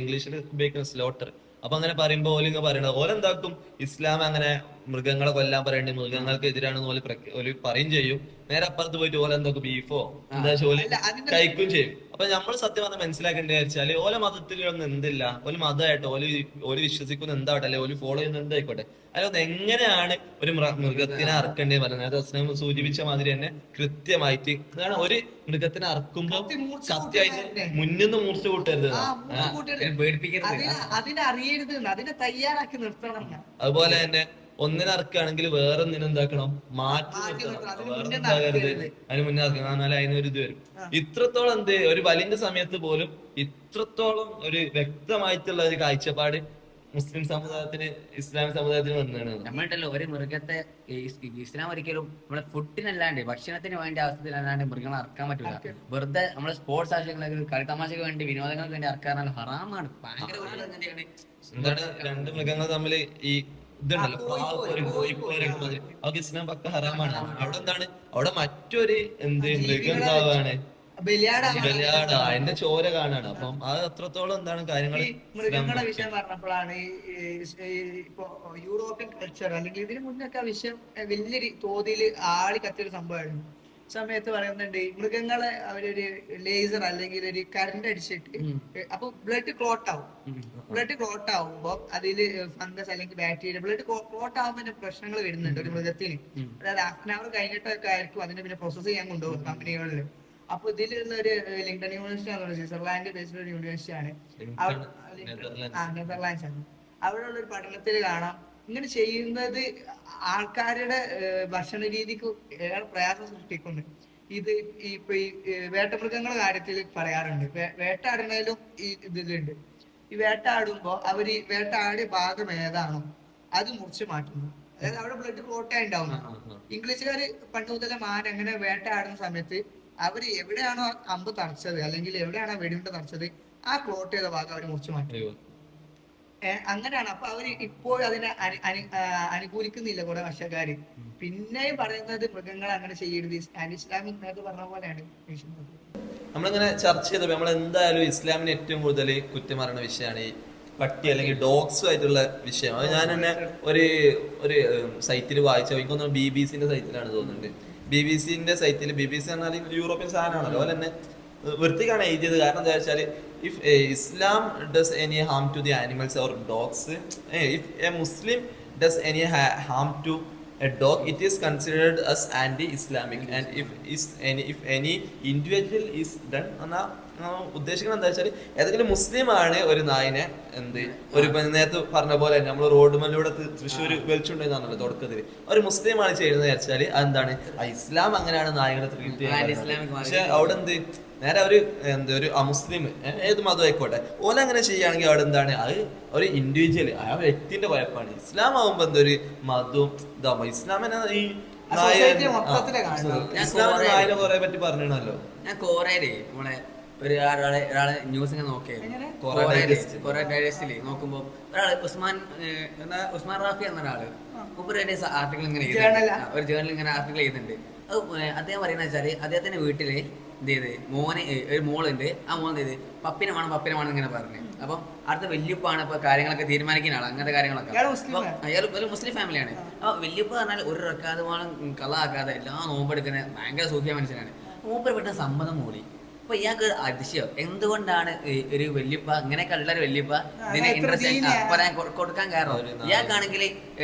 ഇംഗ്ലീഷിൽ ഉപയോഗിക്കുന്ന സ്ലോട്ടർ അപ്പൊ അങ്ങനെ പറയുമ്പോ ഓലിങ്ങ് പറയണത് ഓലെന്താക്കും? ഇസ്ലാം അങ്ങനെ മൃഗങ്ങളെ കൊല്ലാൻ പറയണ്ട്? മൃഗങ്ങൾക്ക് എതിരാണെന്ന് പ്രഖ്യ- ഓൽ പറയും ചെയ്യും. നേരെ അപ്പുറത്ത് പോയിട്ട് ഓല എന്തൊക്കെ ബീഫോ? എന്താ ഓൽ അല്ല, കഴിക്കും ചെയ്യും. അപ്പൊ നമ്മൾ സത്യം പറഞ്ഞ മനസ്സിലാക്കേണ്ടത് വെച്ചാൽ ഓല മതത്തിലൊന്നും എന്തില്ല. ഒരു മതമായിട്ട് ഓൽ ഓൽ വിശ്വസിക്കുന്ന എന്താവട്ടെ? അല്ലെ ഓൽ ഫോളോ ചെയ്യുന്ന എന്തായിക്കോട്ടെ? ഒന്ന് എങ്ങനെയാണ് ഒരു മൃഗത്തിനെ അറക്കേണ്ടത് പറയുന്നത് നേരത്തെ അസ്ലം സൂചിപ്പിച്ച മാതിരി തന്നെ കൃത്യമായിട്ട് അതാണ് ഒരു മൃഗത്തിനെ അറക്കുമ്പോ സത്യമായിട്ട് മുന്നിന്ന് മൂർച്ച കൂട്ടരുത്. അതിനെ അറിയരുത് അതിനെ തയ്യാറാക്കി നിർത്തണം അതുപോലെ തന്നെ ഒന്നിനെ ഇറക്കുകയാണെങ്കിൽ വേറെ ഒന്നിനെ എന്താക്കണം? മാറ്റി വേറെ. അതിന് മുന്നേ ഇറക്കണം എന്നാലേ അതിനൊരു ഇത് വരും. ഇത്രത്തോളം എന്ത് ഒരു വലിന്റെ സമയത്ത് പോലും ഇത്രത്തോളം ഒരു വ്യക്തമായിട്ടുള്ള ഒരു കാഴ്ചപ്പാട് മുസ്ലിം സമുദായത്തിന് ഇസ്ലാമിക സമുദായത്തിന് വന്നതാണ്. നമ്മളുണ്ടല്ലോ ഒരു മൃഗത്തെ ഈ ഇസ്ലാം ഒരിക്കലും നമ്മളെ ഫുഡിനല്ലാണ്ട് ഭക്ഷണത്തിന് വേണ്ടി അവസ്ഥയിലല്ലാണ്ട് മൃഗങ്ങളെ അറക്കാൻ പറ്റില്ല വെറുതെ നമ്മളെ സ്പോർട്സ് ആവശ്യങ്ങൾക്ക് കളിത്തമാശക്ക് വേണ്ടി വിനോദങ്ങൾക്ക് വേണ്ടി ഇറക്കാറാണ് ഹറാമാണ്. ഭയങ്കര രണ്ട് മൃഗങ്ങൾ തമ്മിൽ ഈ ഇതുണ്ടല്ലോ ഇസ്ലാം പക്ക ഹറാമാണ്. അവിടെ എന്താണ്? അവിടെ മറ്റൊരു എന്ത് മൃഗം ജീവികളെ ബലിയാടാ. എന്റെ ചോര കാണാണ്. അപ്പം അത് അത്രത്തോളം എന്താണ് കാര്യങ്ങൾ മൃഗങ്ങളെ വിഷയം പറഞ്ഞപ്പോഴാണ് ഇപ്പൊ യൂറോപ്യൻ കൾച്ചർ അല്ലെങ്കിൽ ഇതിന് മുന്നൊക്കെ ആ വിഷയം വലിയ വലിയൊരു തോതിൽ ആളി കത്തിയൊരു സംഭവമായിരുന്നു. സമയത്ത് പറയുന്നുണ്ട് ഈ മൃഗങ്ങളെ അവരൊരു ലേസർ അല്ലെങ്കിൽ ഒരു കറണ്ട് അടിച്ചിട്ട്. അപ്പൊ ബ്ലഡ് ക്ലോട്ട് ആവും. ബ്ലഡ് ക്ലോട്ട് ആവുമ്പോ അതിൽ ഫംഗസ് അല്ലെങ്കിൽ ബാക്ടീരിയ ബ്ലഡ് ക്ലോട്ട് ആവുമ്പോൾ പ്രശ്നങ്ങൾ വരുന്നുണ്ട് ഒരു മൃഗത്തിന്. അതായത് ഹാഫ് ആൻ അവർ കഴിഞ്ഞിട്ടൊക്കെ ആയിരിക്കും അതിനെ പിന്നെ പ്രോസസ് ചെയ്യാൻ കൊണ്ടുപോകും കമ്പനികളിൽ അപ്പൊ ഇതിലുള്ള ഒരു ലിങ്ടൺ യൂണിവേഴ്സിറ്റി ആണ് സ്വിറ്റ്സർലാൻഡ് ബേസ്ഡ് ഒരു യൂണിവേഴ്സിറ്റി ആണ്. നെതർലാൻഡ്സ് ആണ്. അവിടെയുള്ള ഒരു പഠനത്തിൽ കാണാം. ഇങ്ങനെ ചെയ്യുന്നത് ആൾക്കാരുടെ ഭക്ഷണ രീതിക്ക് ഏറെ പ്രയാസം സൃഷ്ടിക്കുന്നു ഇത് ഇപ്പൊ ഈ വേട്ടമൃഗങ്ങളുടെ കാര്യത്തിൽ പറയാറുണ്ട്. വേട്ടാടുന്നതിലും ഈ ഇതിലുണ്ട്. ഈ വേട്ടാടുമ്പോ അവർ ഈ വേട്ടാടിയ ഭാഗം ഏതാണോ അത് മുറിച്ച് മാറ്റുന്നു. അതായത് അവിടെ ബ്ലഡ് ക്ലോട്ടേ ഉണ്ടാവും. ഇംഗ്ലീഷുകാര് പണ്ട് മുതലേ മാൻ അങ്ങനെ വേട്ടയാടുന്ന സമയത്ത് അവർ എവിടെയാണോ അമ്പ് തറച്ചത് അല്ലെങ്കിൽ എവിടെയാണോ വെടിമുട്ട തറച്ചത് ആ ക്ലോട്ട് ചെയ്ത ഭാഗം അവർ മുറിച്ച് മാറ്റി അങ്ങനെയാണ്. അപ്പൊ അവർ ഇപ്പോഴും അതിനെ അനുകൂലിക്കുന്നില്ല കുറെ വർഷക്കാര് പിന്നെയും പറയുന്നത് മൃഗങ്ങൾ അങ്ങനെ ചെയ്യരുത്. ഇസ്ലാമിക് നേരത്തെ പറഞ്ഞ പോലെയാണ് നമ്മളിങ്ങനെ ചർച്ച ചെയ്തപ്പോ നമ്മൾ എന്തായാലും ഇസ്ലാമിന് ഏറ്റവും കൂടുതൽ കുറ്റം പറയുന്ന വിഷയമാണ് ഈ പട്ടി അല്ലെങ്കിൽ ഡോഗ്സും ആയിട്ടുള്ള വിഷയം. അത് ഞാൻ തന്നെ ഒരു ഒരു സൈറ്റിൽ വായിച്ച എനിക്കൊന്ന് ബി ബി സിന്റെ സൈറ്റിലാണ് തോന്നുന്നുണ്ട്. ബി ബി സിന്റെ സൈറ്റിൽ ബി ബി സി പറഞ്ഞാൽ യൂറോപ്യൻ സാധനമാണല്ലോ. അതുപോലെ തന്നെ വൃത്തിക്കാണ് എഴുതിയത് കാരണം എന്താ വെച്ചാൽ if Islam does any harm to the animals or dogs if a Muslim does any harm to a dog it is considered as anti Islamic and if is any if any individual is done എന്നാ ഉദ്ദേശിക്കുന്നത് എന്താ വെച്ചാൽ ഏതെങ്കിലും മുസ്ലിം ആണ് ഒരു നായിനെ എന്ത് ഒരു നേരത്തെ പറഞ്ഞ പോലെ നമ്മൾ റോഡ് മല്ലിലൂടെ തൃശ്ശൂർ വലിച്ചുണ്ടെന്നാണല്ലോ തുടക്കത്തിൽ ഒരു മുസ്ലിം ആണ് ചെയ്യുന്നത് വെച്ചാൽ അതെന്താണ് ഇസ്ലാം അങ്ങനെയാണ് നായകളെ പക്ഷെ അവിടെ എന്ത് നേരെ ഒരു എന്താ ഒരു അമുസ്ലിം ഏത് മതം ആയിക്കോട്ടെ ഓല അങ്ങനെ ചെയ്യുകയാണെങ്കിൽ അവിടെ എന്താണ്? അത് ഒരു ഇൻഡിവിജ്വൽ ആ വ്യക്തിന്റെ കുഴപ്പമാണ് ഇസ്ലാം ആവുമ്പോ എന്തൊരു ഒരു മതവും ഇതാവുമ്പോ ഇസ്ലാമിനെ ഈ ഇസ്ലാമിന് നായനെ കുറെ പറ്റി പറഞ്ഞല്ലോ ഞാൻ കോറയിൽ നമ്മളെ ഒരു ഒരാളെ ഒരാളെ ന്യൂസ് ഇങ്ങനെ നോക്കിയായിരുന്നു? കോറ ഡൈജസ്റ്റിൽ നോക്കുമ്പോ ഒരാൾ ഉസ്മാൻ എന്താ ഉസ്മാൻ റാഫി എന്ന ഒരാൾ മുപ്പത് ആർട്ടിക്കിൾ ഇങ്ങനെ ഒരു ജേർണൽ ഇങ്ങനെ ആർട്ടിക്കിൾ ചെയ്യുന്നുണ്ട് അത് അദ്ദേഹം പറയുന്ന വെച്ചാൽ അദ്ദേഹത്തിന്റെ വീട്ടിൽ എന്ത് ചെയ്ത് മോന് ഒരു മോളുണ്ട്. ആ മോൻ എന്ത് ചെയ്ത് പപ്പിനെ വേണം പപ്പിനെ വേണം ഇങ്ങനെ പറഞ്ഞു. അപ്പം അടുത്ത വല്യപ്പാണ് ഇപ്പൊ കാര്യങ്ങളൊക്കെ തീരുമാനിക്കുന്ന ആളാണ് അങ്ങനത്തെ കാര്യങ്ങളൊക്കെ. അയാൾ ഒരു മുസ്ലിം ഫാമിലിയാണ്. അപ്പൊ വല്യപ്പ പറഞ്ഞാൽ ഒരു റക്കാതെ വേണം കളാക്കാതെ എല്ലാ നോമ്പെടുക്കുന്ന ഭയങ്കര സൂഫിയ മനുഷ്യനാണ്. മൂപ്പര് പെട്ടെന്ന് സമ്മതം മൂടി. അപ്പൊ ഇയാൾക്ക് അതിശയം എന്തുകൊണ്ടാണ് ഒരു വല്യപ്പ ഇങ്ങനെയൊക്കെ ഉള്ള ഒരു വല്യപ്പ ഇതിനെ ഇൻട്രസ്റ്റ് പറയാൻ കൊടുക്കാൻ കാരണം. ഇയാൾക്കാണെങ്കിൽ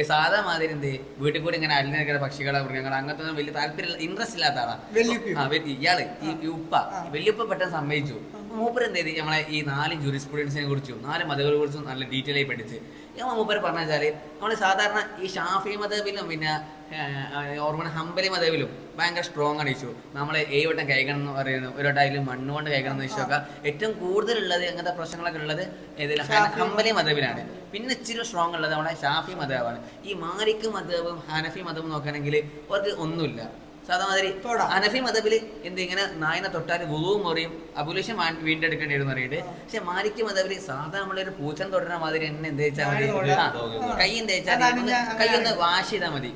സാധാ മാതിരി എന്ത് വീട്ടിൽ കൂടി ഇങ്ങനെ അല്ലെ നിൽക്കുന്ന പക്ഷികളെ മൃഗങ്ങൾ അങ്ങനത്തെ ഒന്നും വലിയ താല്പര്യം ഇൻട്രസ്റ്റ് ഇല്ലാത്ത ആളാണ് വല്യുപ്പയോ? ആ, വല്യ- ഇയാൾ ഈ ഉപ്പ. വല്യപ്പ പെട്ടെന്ന് സമ്മതിച്ചു മൂപ്പർ എന്ത് ചെയ്ത് നമ്മളെ ഈ നാല് ജൂറിസ്പ്രുഡൻസിനെ കുറിച്ചും നാല് മതങ്ങളെ കുറിച്ചും നല്ല ഡീറ്റെയിൽ ആയി പഠിച്ച് നമ്മൾ മൂപ്പർ പറഞ്ഞു വെച്ചാൽ നമ്മൾ സാധാരണ ഈ ഷാഫി മതബിലും പിന്നെ ഓർമ്മ ഹംബലി മതബിലും ഭയങ്കര സ്ട്രോങ് ആണ് ഇഷ്യൂ നമ്മൾ ഏഴ് വട്ടം കഴിക്കണം എന്ന് പറയുന്നു. ഒരു വട്ടം അതിൽ മണ്ണ് കൊണ്ട് കഴിക്കണം എന്ന് ഇഷ്യൂ ഒക്കെ ഏറ്റവും കൂടുതലുള്ളത് അങ്ങനത്തെ പ്രശ്നങ്ങളൊക്കെ ഉള്ളത് ഇതിൽ ഹമ്പലി ഹംബലി മതബിലാണ് പിന്നെ ഇച്ചിരി സ്ട്രോങ് ഉള്ളത് നമ്മുടെ ഷാഫി മതബാണ് ഈ മാലിക് മതവും ഹനഫി മതവും നോക്കുകയാണെങ്കിൽ അവർക്ക് ഒന്നുമില്ല. സാധാ മാതിരി തൊടാം. അനഫി മതബിൽ എന്ത് ഇങ്ങനെ നായിനെ തൊട്ടാൽ വുളുവും മുറിയും അബുലേഷൻ വീണ്ടെടുക്കേണ്ടി വരും അറിയിട്ട് പക്ഷെ മാലിക് മതബിൽ സാധാ നമ്മളൊരു പൂച്ചൻ തൊടുന്ന മാതിരി എന്നെ എന്ത് വെച്ചാൽ മതി. കൈ എന്ത് വെച്ചാൽ കൈ ഒന്ന് വാഷ് ചെയ്താൽ മതി.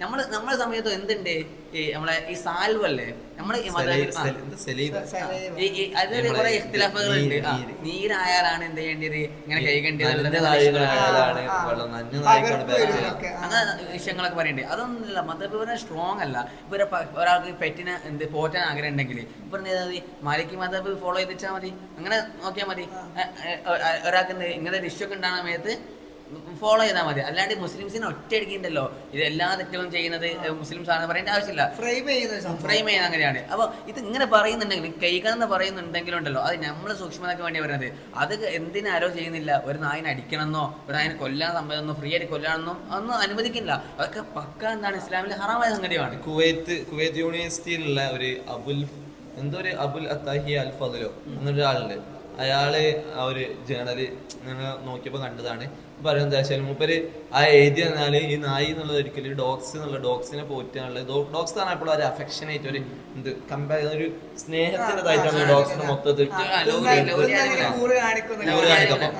നമ്മൾ നമ്മളെ സമയത്ത് എന്തുണ്ട്? ഈ നമ്മളെ ഈ സാൽവല്ലേ നമ്മളെ നമ്മൾ അതിൽ കുറെ ഇഖ്തിലാഫുകളുണ്ട്. നീരായാലാണ് എന്ത് ചെയ്യേണ്ടത്? ഇങ്ങനെ കൈകണ്ടത്. അങ്ങനെ വിഷയങ്ങളൊക്കെ പറയുന്നുണ്ട് അതൊന്നുമില്ല. മതപരമായി സ്ട്രോങ് അല്ല. ഇവരെ പ- ഒരാൾക്ക് പെറ്റിനെ എന്ത് പോറ്റാൻ ആഗ്രഹം ഉണ്ടെങ്കിൽ ഇപ്പൊ എന്താ മതി? മാലിക്ക് മതബ് ഫോളോ ചെയ്തിച്ചാൽ മതി. അങ്ങനെ നോക്കിയാൽ മതി. ഒരാൾക്ക് എന്ത് ഇങ്ങനെ ഒരു ഇഷ്യൂ ഒക്കെ ഉണ്ടാകുന്ന സമയത്ത് ഫോളോ ചെയ്താൽ മതി. അല്ലാണ്ട് മുസ്ലിംസിനെ ഒറ്റയടിക്കുന്നുണ്ടല്ലോ ഇത് എല്ലാ തെറ്റവും ചെയ്യുന്നത് മുസ്ലിംസ് ആണെന്ന് പറയേണ്ട ആവശ്യമില്ല. ഫ്രെയിം ചെയ്യുന്ന ഫ്രെയിം ചെയ്യുന്നത് അങ്ങനെയാണ്. അപ്പോൾ ഇത് ഇങ്ങനെ പറയുന്നുണ്ടെങ്കിലും പറയുന്നുണ്ടെങ്കിൽ പറയുന്നുണ്ടെങ്കിലും ഉണ്ടല്ലോ അത് നമ്മൾ സൂക്ഷ്മതയ്ക്ക് വേണ്ടി വരുന്നത് അത് എന്തിനാരോ ചെയ്യുന്നില്ല. ഒരു നായിനെ അടിക്കണമെന്നോ ഒരു നായിനെ കൊല്ലാൻ സമ്മതമെന്നോ ഫ്രീ ആയിട്ട് കൊല്ലാണെന്നോ ഒന്നും അനുവദിക്കില്ല. അതൊക്കെ പക്ക എന്താണ് ഇസ്ലാമിലെ ഹറാമായ സംഗതിയാണ്. കുവൈത്ത് കുവൈത്ത് യൂണിവേഴ്സിറ്റിയിലുള്ള ഒരു അബുൽ എന്തോ ഒരു അബുൽ അത്താഹി അൽ ഫദലോ എന്നൊരാളുണ്ട് അയാൾ ആ ഒരു ജേണൽ നിങ്ങൾ നോക്കിയപ്പോ കണ്ടതാണ്. പറയുന്നത് വെച്ചാൽ മൂപ്പര് ആ എഴുതി എന്നാൽ ഈ നായി എന്നുള്ളത് ഒരിക്കലും ഡോഗ്സ് എന്നുള്ള ഡോഗ്സിനെ പോറ്റാനുള്ള ഡോഗ്സ് ആണ് എപ്പോഴും ഒരു അഫെക്ഷനേറ്റ് ഒരു എന്ത് കമ്പയർ ഒരു സ്നേഹത്തിന്റെതായിട്ടാണ് ഡോഗ്സിനെ മൊത്തത്തിൽ. കാണിക്കും.